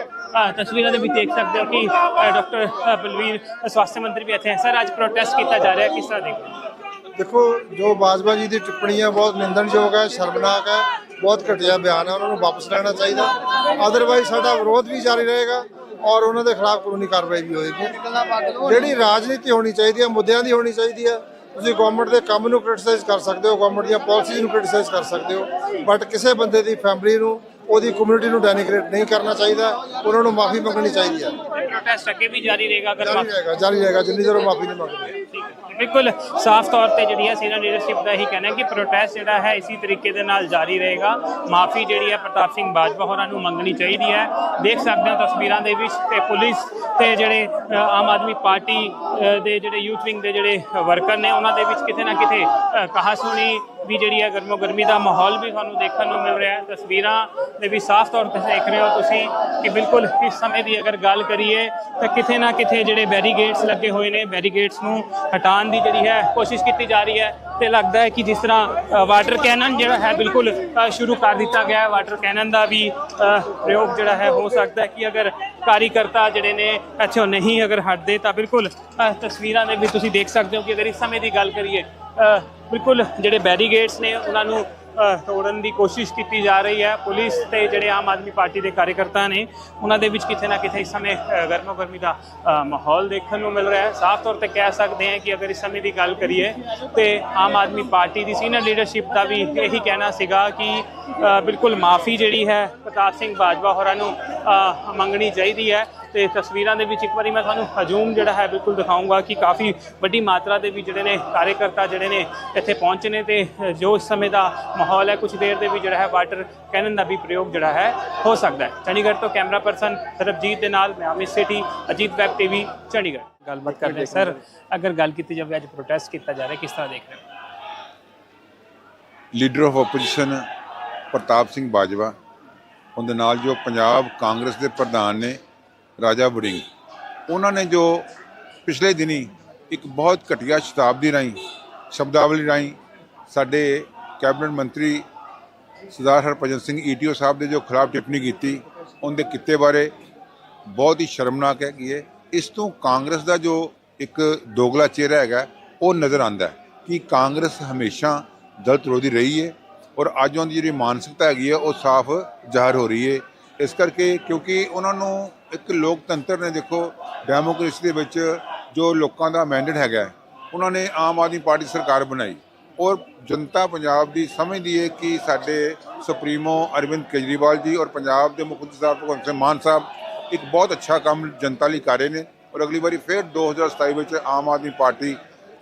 ਤਸਵੀਰਾਂ ਦੇ ਵਿੱਚ ਦੇਖ ਸਕਦੇ ਹੋ ਕਿ ਡਾਕਟਰ ਬਲਵੀਰ ਸਵਾਸਥ ਮੰਤਰੀ ਵੀ ਇੱਥੇ ਹੈ। ਸਰ ਅੱਜ ਪ੍ਰੋਟੈਸਟ ਕੀਤਾ ਜਾ ਰਿਹਾ। ਕਿਸ ਤਰ੍ਹਾਂ ਦੇਖਦੇ ਦੇਖੋ, ਜੋ ਬਾਜਵਾ ਜੀ ਦੀ ਟਿੱਪਣੀਆਂ ਬਹੁਤ ਨਿੰਦਣਯੋਗ ਹੈ, ਸ਼ਰਮਨਾਕ ਹੈ, ਬਹੁਤ ਘਟੀਆ ਬਿਆਨ ਹੈ, ਉਹਨਾਂ ਨੂੰ ਵਾਪਸ ਲੈਣਾ ਚਾਹੀਦਾ। ਅਦਰਵਾਈਜ਼ ਸਾਡਾ ਵਿਰੋਧ ਵੀ ਜਾਰੀ ਰਹੇਗਾ ਔਰ ਉਹਨਾਂ ਦੇ ਖਿਲਾਫ ਕਾਨੂੰਨੀ ਕਾਰਵਾਈ ਵੀ ਹੋਏਗੀ। ਜਿਹੜੀ ਰਾਜਨੀਤੀ ਹੋਣੀ ਚਾਹੀਦੀ ਹੈ, ਮੁੱਦਿਆਂ ਦੀ ਹੋਣੀ ਚਾਹੀਦੀ ਹੈ ਤੁਸੀਂ ਗਵਰਨਮੈਂਟ ਦੇ ਕੰਮ ਨੂੰ ਕ੍ਰਿਟਿਸਾਈਜ਼ ਕਰ ਸਕਦੇ ਹੋ ਗਵਰਨਮੈਂਟ ਦੀਆਂ ਪਾਲਿਸੀਜ਼ ਨੂੰ ਕ੍ਰਿਟਿਸਾਈਜ਼ ਕਰ ਸਕਦੇ ਹੋ ਬਟ ਕਿਸੇ ਬੰਦੇ ਦੀ ਫੈਮਿਲੀ ਨੂੰ ਉਹਦੀ ਕਮਿਊਨਿਟੀ ਨੂੰ ਡੈਨੀਗ੍ਰੇਟ ਨਹੀਂ ਕਰਨਾ ਚਾਹੀਦਾ ਉਹਨਾਂ ਨੂੰ ਮਾਫੀ ਮੰਗਣੀ ਚਾਹੀਦੀ ਹੈ ਪ੍ਰੋਟੈਸਟ ਅੱਗੇ ਵੀ ਜਾਰੀ ਰਹੇਗਾ ਅਗਰ ਜਾਰੀ ਰਹੇਗਾ ਜਾਰੀ ਰਹੇਗਾ ਜਿੰਨੀ ਦੇਰ ਮਾਫੀ ਨਹੀਂ ਮੰਗਦੇ। ਬਿਲਕੁਲ ਸਾਫ਼ ਤੌਰ ਤੇ ਜਿਹੜੀ ਹੈ ਸੀਨੀਅਰ ਲੀਡਰਸ਼ਿਪ ਦਾ ਇਹੀ ਕਹਿਣਾ ਹੈ ਕਿ ਪ੍ਰੋਟੈਸਟ ਜਿਹੜਾ ਹੈ ਇਸੇ ਤਰੀਕੇ ਦੇ ਨਾਲ ਜਾਰੀ ਰਹੇਗਾ। ਮਾਫੀ ਜਿਹੜੀ ਹੈ ਪ੍ਰਤਾਪ ਸਿੰਘ ਬਾਜਵਾ ਹੋਰਾਂ ਨੂੰ ਮੰਗਣੀ ਚਾਹੀਦੀ ਹੈ। ਦੇਖ ਸਕਦੇ ਹੋ ਤਸਵੀਰਾਂ ਦੇ ਵਿੱਚ ਤੇ ਪੁਲਿਸ ਤੇ ਜਿਹੜੇ ਆਮ ਆਦਮੀ ਪਾਰਟੀ ਦੇ ਜਿਹੜੇ ਯੂਥ ਵਿੰਗ ਦੇ ਜਿਹੜੇ ਵਰਕਰ ਨੇ ਉਹਨਾਂ ਦੇ ਵਿੱਚ ਕਿਤੇ ਨਾ ਕਿਤੇ ਕਹਾਸੁਣੀ ਵੀ ਜਿਹੜੀ ਹੈ ਗਰਮੋ ਗਰਮੀ ਦਾ ਮਾਹੌਲ ਵੀ ਤੁਹਾਨੂੰ ਦੇਖਣ ਨੂੰ ਮਿਲ ਰਿਹਾ ਹੈ। ਤਸਵੀਰਾਂ ਦੇ ਵੀ ਸਾਫ਼ ਤੌਰ ਤੇ ਦੇਖ ਰਹੇ ਹੋ ਤੁਸੀਂ ਕਿ ਬਿਲਕੁਲ ਇਸ ਸਮੇਂ ਦੀ ਅਗਰ ਗੱਲ ਕਰੀਏ ਤਾਂ ਕਿਥੇ ਨਾ ਕਿਥੇ ਜਿਹੜੇ ਬੈਰੀਗੇਟਸ ਲੱਗੇ ਹੋਏ ਨੇ ਬੈਰੀਗੇਟਸ ਨੂੰ ਹਟਾਉਣ ਦੀ ਜਿਹੜੀ ਹੈ ਕੋਸ਼ਿਸ਼ ਕੀਤੀ ਜਾ ਰਹੀ ਹੈ। ਤੇ ਲੱਗਦਾ ਹੈ ਕਿ ਜਿਸ ਤਰ੍ਹਾਂ ਵਾਟਰ ਕੈਨਨ ਜਿਹੜਾ ਹੈ ਬਿਲਕੁਲ ਸ਼ੁਰੂ ਕਰ ਦਿੱਤਾ ਗਿਆ ਹੈ। ਵਾਟਰ ਕੈਨਨ ਦਾ ਵੀ ਪ੍ਰਯੋਗ ਜਿਹੜਾ ਹੈ ਹੋ ਸਕਦਾ ਹੈ ਕਿ ਅਗਰ ਕਾਰੀਕਰਤਾ ਜਿਹੜੇ ਨੇ ਇੱਥੋਂ ਨਹੀਂ ਅਗਰ ਹਟਦੇ ਤਾਂ ਬਿਲਕੁਲ ਤਸਵੀਰਾਂ ਦੇ ਵੀ ਤੁਸੀਂ ਦੇਖ ਸਕਦੇ ਹੋ ਕਿ ਅਗਰ ਇਸ ਸਮੇਂ ਦੀ ਗੱਲ ਕਰੀਏ ਬਿਲਕੁਲ ਜਿਹੜੇ ਬੈਰੀਗੇਟਸ ਨੇ ਉਹਨਾਂ ਨੂੰ ਤੋੜਨ ਦੀ ਕੋਸ਼ਿਸ਼ ਕੀਤੀ ਜਾ ਰਹੀ ਹੈ। ਪੁਲਿਸ ਤੇ ਜਿਹੜੇ ਆਮ ਆਦਮੀ ਪਾਰਟੀ ਦੇ ਕਾਰਜਕਰਤਾ ਨੇ, ਉਹਨਾਂ ਦੇ ਵਿੱਚ ਕਿਤੇ ਨਾ ਕਿਤੇ ਇਸ ਸਮੇਂ ਗਰਮੋ ਗਰਮੀ ਦਾ ਮਾਹੌਲ ਦੇਖਣ ਨੂੰ ਮਿਲ ਰਿਹਾ ਹੈ। ਸਾਫ਼ ਤੌਰ ਤੇ ਕਹਿ ਸਕਦੇ ਹਾਂ ਕਿ ਅਗਰ ਇਸ ਸਮੇਂ ਦੀ ਗੱਲ ਕਰੀਏ ਤੇ ਆਮ ਆਦਮੀ ਪਾਰਟੀ ਦੀ ਸੀਨੀਅਰ ਲੀਡਰਸ਼ਿਪ ਦਾ ਵੀ ਇਹੀ ਕਹਿਣਾ ਸੀਗਾ ਕਿ ਬਿਲਕੁਲ ਮਾਫੀ ਜਿਹੜੀ ਹੈ, ਪ੍ਰਤਾਪ ਸਿੰਘ ਬਾਜਵਾ ਹੋਰਾਂ ਨੂੰ ਮੰਗਣੀ ਚਾਹੀਦੀ ਹੈ। ਤੇ ਤਸਵੀਰਾਂ ਦੇ ਵਿੱਚ ਇੱਕ ਵਾਰੀ ਮੈਂ ਤੁਹਾਨੂੰ ਹਜੂਮ ਜਿਹੜਾ ਹੈ ਬਿਲਕੁਲ ਦਿਖਾਊਂਗਾ ਕਿ ਕਾਫੀ ਵੱਡੀ ਮਾਤਰਾ ਦੇ ਵਿੱਚ ਜਿਹੜੇ ਨੇ ਕਾਰਜਕਰਤਾ ਜਿਹੜੇ ਨੇ ਇੱਥੇ ਪਹੁੰਚੇ ਨੇ ਤੇ ਜੋ ਇਸ ਸਮੇਂ ਦਾ ਮਾਹੌਲ ਹੈ ਕੁਝ ਦੇਰ ਦੇ ਵਿੱਚ ਜਿਹੜਾ ਹੈ ਵਾਟਰ ਕੈਨਨ ਦਾ ਵੀ ਪ੍ਰਯੋਗ ਜਿਹੜਾ ਹੈ ਹੋ ਸਕਦਾ ਹੈ। ਚੰਡੀਗੜ੍ਹ ਤੋਂ ਕੈਮਰਾ ਪਰਸਨ ਸਰਬਜੀਤ ਦੇ ਨਾਲ ਮੈਂ ਅਮਿਤ ਸੇਠੀ ਅਜੀਤ ਵੈਬ ਟੀਵੀ ਚੰਡੀਗੜ੍ਹ। ਗੱਲਬਾਤ ਕਰਦੇ ਸਰ ਅਗਰ ਗੱਲ ਕੀਤੀ ਜਾਵੇ ਅੱਜ ਪ੍ਰੋਟੈਸਟ ਕੀਤਾ ਜਾ ਰਿਹਾ ਕਿਸ ਤਰ੍ਹਾਂ ਦੇਖ ਰਹੇ ਹੋ? Leader of opposition Pratap Singh Bajwa ਉਹਦੇ ਨਾਲ ਜੋ ਪੰਜਾਬ ਕਾਂਗਰਸ ਦੇ ਪ੍ਰਧਾਨ ਨੇ ਰਾਜਾ ਵੜਿੰਗ, ਉਹਨਾਂ ਨੇ ਜੋ ਪਿਛਲੇ ਦਿਨੀ ਇੱਕ ਬਹੁਤ ਘਟੀਆ ਸ਼ਤਾਬਦੀ ਰਾਹੀਂ, ਸ਼ਬਦਾਵਲੀ ਰਾਹੀਂ ਸਾਡੇ ਕੈਬਨਿਟ ਮੰਤਰੀ ਸਰਦਾਰ ਹਰਭਜਨ ਸਿੰਘ ਈਟੀਓ ਸਾਹਿਬ ਦੇ ਜੋ ਖਿਲਾਫ ਟਿੱਪਣੀ ਕੀਤੀ, ਉਹਦੇ ਕਿੱਤੇ ਬਾਰੇ ਬਹੁਤ ਹੀ ਸ਼ਰਮਨਾਕ ਹੈ ਕਿ ਇਸ ਤੋਂ ਕਾਂਗਰਸ ਦਾ ਜੋ ਇੱਕ ਦੋਗਲਾ ਚਿਹਰਾ ਹੈਗਾ, ਉਹ ਨਜ਼ਰ ਆਂਦਾ ਕਿ ਕਾਂਗਰਸ ਹਮੇਸ਼ਾ ਦਲਤ ਵਿਰੋਧੀ ਰਹੀ ਹੈ ਔਰ ਅੱਜ ਉਹਨਾਂ ਦੀ ਜਿਹੜੀ ਮਾਨਸਿਕਤਾ ਹੈਗੀ ਹੈ, ਉਹ ਸਾਫ਼ ਜ਼ਾਹਰ ਹੋ ਰਹੀ ਹੈ ਇਸ ਕਰਕੇ ਕਿਉਂਕਿ ਉਹਨਾਂ ਨੂੰ ਇੱਕ ਲੋਕਤੰਤਰ ਨੇ ਦੇਖੋ, ਡੈਮੋਕ੍ਰੇਸੀ ਦੇ ਵਿੱਚ ਜੋ ਲੋਕਾਂ ਦਾ ਮੈਂਡੇਟ ਹੈਗਾ ਉਹਨਾਂ ਨੇ ਆਮ ਆਦਮੀ ਪਾਰਟੀ ਸਰਕਾਰ ਬਣਾਈ। ਔਰ ਜਨਤਾ ਪੰਜਾਬ ਦੀ ਸਮਝਦੀ ਹੈ ਕਿ ਸਾਡੇ ਸੁਪਰੀਮੋ ਅਰਵਿੰਦ ਕੇਜਰੀਵਾਲ ਜੀ ਔਰ ਪੰਜਾਬ ਦੇ ਮੁੱਖ ਮੰਤਰੀ ਸਾਹਿਬ ਭਗਵੰਤ ਸਿੰਘ ਮਾਨ ਸਾਹਿਬ ਇੱਕ ਬਹੁਤ ਅੱਛਾ ਕੰਮ ਜਨਤਾ ਲਈ ਕਰ ਰਹੇ ਨੇ ਔਰ ਅਗਲੀ ਵਾਰੀ ਫਿਰ 2027 ਵਿੱਚ ਆਮ ਆਦਮੀ ਪਾਰਟੀ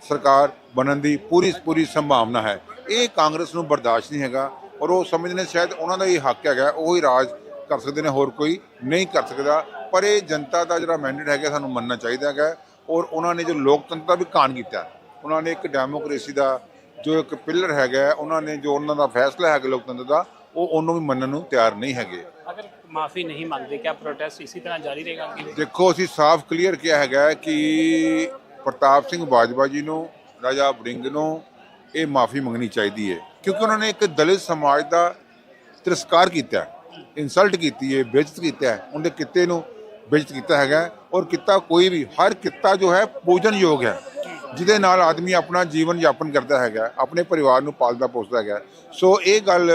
ਸਰਕਾਰ ਬਣਨ ਦੀ ਪੂਰੀ ਪੂਰੀ ਸੰਭਾਵਨਾ ਹੈ। ਇਹ ਕਾਂਗਰਸ ਨੂੰ ਬਰਦਾਸ਼ਤ ਨਹੀਂ ਹੈਗਾ ਔਰ ਉਹ ਸਮਝਦੇ ਨੇ ਸ਼ਾਇਦ ਉਹਨਾਂ ਦਾ ਹੀ ਹੱਕ ਹੈਗਾ, ਉਹ ਹੀ ਰਾਜ ਕਰ ਸਕਦੇ ਨੇ, ਹੋਰ ਕੋਈ ਨਹੀਂ ਕਰ ਸਕਦਾ। ਪਰ ਇਹ ਜਨਤਾ ਦਾ ਜਿਹੜਾ ਮੈਂਡੇਟ ਹੈਗਾ ਸਾਨੂੰ ਮੰਨਣਾ ਚਾਹੀਦਾ ਹੈਗਾ ਔਰ ਉਹਨਾਂ ਨੇ ਜੋ ਲੋਕਤੰਤਰ ਦਾ ਵੀ ਕਾਨ ਕੀਤਾ। ਉਹਨਾਂ ਨੇ ਇੱਕ ਡੈਮੋਕ੍ਰੇਸੀ ਦਾ ਜੋ ਇੱਕ ਪਿਲਰ ਹੈਗਾ ਉਹਨਾਂ ਨੇ ਜੋ ਉਹਨਾਂ ਦਾ ਫੈਸਲਾ ਹੈਗਾ ਲੋਕਤੰਤਰ ਦਾ ਉਹ ਉਹਨੂੰ ਵੀ ਮੰਨਣ ਨੂੰ ਤਿਆਰ ਨਹੀਂ ਹੈਗੇ ਅਗਰ ਮਾਫੀ ਨਹੀਂ ਮੰਗਦੇ ਕਿਆ ਪ੍ਰੋਟੈਸਟ ਇਸੇ ਤਰ੍ਹਾਂ ਜਾਰੀ ਰਹੇਗਾ? ਦੇਖੋ ਅਸੀਂ ਸਾਫ਼ ਕਲੀਅਰ ਕਿਹਾ ਹੈਗਾ ਕਿ ਪ੍ਰਤਾਪ ਸਿੰਘ ਬਾਜਵਾ ਜੀ ਨੂੰ ਰਾਜਾ ਵੜਿੰਗ ਨੂੰ ਇਹ ਮਾਫੀ ਮੰਗਣੀ ਚਾਹੀਦੀ ਹੈ ਕਿਉਂਕਿ ਉਹਨਾਂ ਨੇ ਇੱਕ ਦਲਿਤ ਸਮਾਜ ਦਾ ਤਿਰਸਕਾਰ ਕੀਤਾ ਇਨਸਲਟ ਕੀਤੀ ਹੈ ਬੇਇੱਜ਼ਤ ਕੀਤਾ ਹੈ ਉਹਦੇ ਕਿੱਤੇ ਨੂੰ ਬੇਇੱਜ਼ਤ ਕੀਤਾ ਹੈਗਾ ਔਰ ਕਿੱਤਾ ਕੋਈ ਵੀ, ਹਰ ਕਿੱਤਾ ਜੋ ਹੈ ਪੂਜਨਯੋਗ ਹੈ, ਜਿਹਦੇ ਨਾਲ ਆਦਮੀ ਆਪਣਾ ਜੀਵਨ ਯਾਪਨ ਕਰਦਾ ਹੈਗਾ ਆਪਣੇ ਪਰਿਵਾਰ ਨੂੰ ਪਾਲਦਾ ਪੋਸਦਾ ਹੈਗਾ ਸੋ ਇਹ ਗੱਲ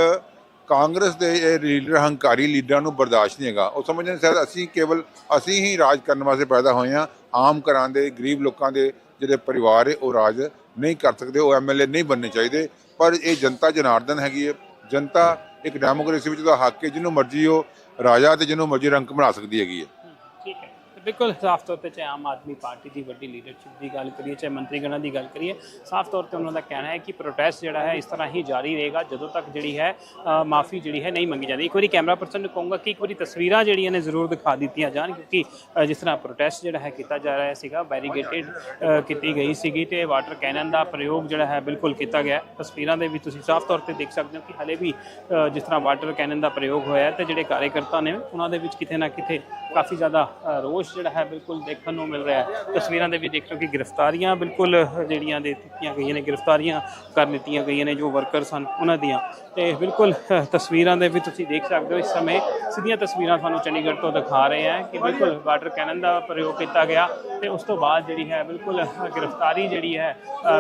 ਕਾਂਗਰਸ ਦੇ ਲੀਡਰ, ਹੰਕਾਰੀ ਲੀਡਰਾਂ ਨੂੰ ਬਰਦਾਸ਼ਤ ਨਹੀਂ ਹੈਗਾ। ਉਹ ਸਮਝਦੇ ਸਰ, ਅਸੀਂ ਕੇਵਲ, ਅਸੀਂ ਹੀ ਰਾਜ ਕਰਨ ਵਾਸਤੇ ਪੈਦਾ ਹੋਏ ਹਾਂ। ਆਮ ਘਰਾਂ ਦੇ, ਗਰੀਬ ਲੋਕਾਂ ਦੇ ਜਿਹੜੇ ਪਰਿਵਾਰ ਹੈ, ਉਹ ਰਾਜ ਨਹੀਂ ਕਰ ਸਕਦੇ, ਉਹ ਐਮਐਲਏ ਨਹੀਂ ਬਣਨੇ ਚਾਹੀਦੇ। ਪਰ ਇਹ ਜਨਤਾ ਜਨਾਰਦਨ ਹੈਗੀ ਹੈ। ਜਨਤਾ ਇੱਕ ਡੈਮੋਕ੍ਰੇਸੀ ਵਿੱਚ ਦਾ ਹੱਕ ਹੈ, ਜਿਹਨੂੰ ਮਰਜ਼ੀ ਉਹ ਰਾਜਾ ਤੇ ਜਿਹਨੂੰ ਮਰਜ਼ੀ ਰੰਕ ਬਣਾ ਸਕਦੀ ਹੈਗੀ ਹੈ। ਬਿਲਕੁਲ ਸਾਫ਼ ਤੌਰ ਤੇ ਚਾਹੇ ਆਮ ਆਦਮੀ ਪਾਰਟੀ ਦੀ ਵੱਡੀ ਲੀਡਰਸ਼ਿਪ ਦੀ ਗੱਲ ਕਰੀਏ, ਚਾਹੇ ਮੰਤਰੀਗਣਾਂ ਦੀ ਗੱਲ ਕਰੀਏ, ਸਾਫ਼ ਤੌਰ ਤੇ ਉਹਨਾਂ ਦਾ ਕਹਿਣਾ ਹੈ ਕਿ ਪ੍ਰੋਟੈਸਟ ਜਿਹੜਾ ਹੈ ਇਸ ਤਰ੍ਹਾਂ ਹੀ ਜਾਰੀ ਰਹੇਗਾ ਜਦੋਂ ਤੱਕ ਜਿਹੜੀ ਹੈ ਮਾਫੀ ਜਿਹੜੀ ਹੈ ਨਹੀਂ ਮੰਗੀ ਜਾਂਦੀ। ਇੱਕ ਵਾਰੀ ਕੈਮਰਾ ਪਰਸਨ ਨੂੰ ਕਹੂੰਗਾ ਕਿ ਇੱਕ ਵਾਰੀ ਤਸਵੀਰਾਂ ਜਿਹੜੀਆਂ ਨੇ ਜ਼ਰੂਰ ਦਿਖਾ ਦਿੱਤੀਆਂ ਜਾਣ ਕਿਉਂਕਿ ਜਿਸ ਤਰ੍ਹਾਂ ਪ੍ਰੋਟੈਸਟ ਜਿਹੜਾ ਹੈ ਕੀਤਾ ਜਾ ਰਿਹਾ ਸੀਗਾ ਬੈਰੀਗੇਟਿਡ ਕੀਤੀ ਗਈ ਸੀਗੀ ਤੇ ਵਾਟਰ ਕੈਨਨ ਦਾ ਪ੍ਰਯੋਗ ਜਿਹੜਾ ਹੈ ਬਿਲਕੁਲ ਕੀਤਾ ਗਿਆ। ਤਸਵੀਰਾਂ ਦੇ ਵਿੱਚ ਤੁਸੀਂ ਸਾਫ਼ ਤੌਰ ਤੇ ਦੇਖ ਸਕਦੇ ਹੋ ਕਿ ਹਲੇ ਵੀ ਜਿਸ ਤਰ੍ਹਾਂ ਵਾਟਰ ਕੈਨਨ ਦਾ ਪ੍ਰਯੋਗ ਹੋਇਆ ਹੈ ਤੇ ਜਿਹੜੇ ਕਾਰਜਕਰਤਾ ਨੇ ਉਹਨਾਂ ਦੇ ਵਿੱਚ ਕਿਤੇ ਨਾ ਕਿਤੇ ਕਾਫੀ ਜ਼ਿਆਦਾ ਰੋਸ਼ ਰੋਸ਼ ਜਿਹੜਾ ਹੈ ਬਿਲਕੁਲ ਦੇਖਣ ਨੂੰ ਮਿਲ ਰਿਹਾ ਹੈ। ਤਸਵੀਰਾਂ ਦੇ ਵਿੱਚ ਦੇਖ ਰਹੇ ਕਿ ਗ੍ਰਿਫਤਾਰੀਆਂ ਬਿਲਕੁਲ ਜਿਹੜੀਆਂ ਦੇ ਦਿੱਤੀਆਂ ਗਈਆਂ ਨੇ, ਗ੍ਰਿਫਤਾਰੀਆਂ ਕਰ ਦਿੱਤੀਆਂ ਗਈਆਂ ਨੇ ਜੋ ਵਰਕਰ ਸਨ ਉਹਨਾਂ ਦੀਆਂ। ਤੇ ਬਿਲਕੁਲ ਤਸਵੀਰਾਂ ਦੇ ਵਿੱਚ ਤੁਸੀਂ ਦੇਖ ਸਕਦੇ ਹੋ, ਇਸ ਸਮੇਂ ਸਿੱਧੀਆਂ ਤਸਵੀਰਾਂ ਤੁਹਾਨੂੰ ਚੰਡੀਗੜ੍ਹ ਤੋਂ ਦਿਖਾ ਰਹੇ ਹਾਂ ਕਿ ਬਿਲਕੁਲ ਵਾਟਰ ਕੈਨਨ ਦਾ ਪ੍ਰਯੋਗ ਕੀਤਾ ਗਿਆ ਤੇ ਉਸ ਤੋਂ ਬਾਅਦ ਜਿਹੜੀ ਹੈ ਬਿਲਕੁਲ ਗ੍ਰਿਫਤਾਰੀ ਜਿਹੜੀ ਹੈ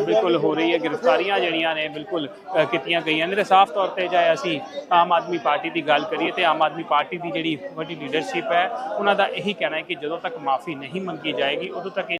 ਬਿਲਕੁਲ ਹੋ ਰਹੀ ਹੈ। ਗ੍ਰਿਫਤਾਰੀਆਂ ਜਿਹੜੀਆਂ ਨੇ ਬਿਲਕੁਲ ਕੀਤੀਆਂ ਗਈਆਂ ਨੇ ਤੇ ਸਾਫ਼ ਤੌਰ ਤੇ ਚਾਹੇ ਅਸੀਂ ਆਮ ਆਦਮੀ ਪਾਰਟੀ ਦੀ ਗੱਲ ਕਰੀਏ ਤੇ ਆਮ ਆਦਮੀ ਪਾਰਟੀ ਦੀ ਜਿਹੜੀ ਵੱਡੀ ਲੀਡਰਸ਼ਿਪ ਹੈ, ਉਹਨਾਂ ਦਾ ਇਹੀ ਕਹਿਣਾ ਹੈ ਕਿ ਜਦੋਂ ਤੱਕ ਮਾਫੀ ਨਹੀਂ ਮੰਗੀ ਜਾਏਗੀ ਉਦੋਂ ਤੱਕ ਇਹ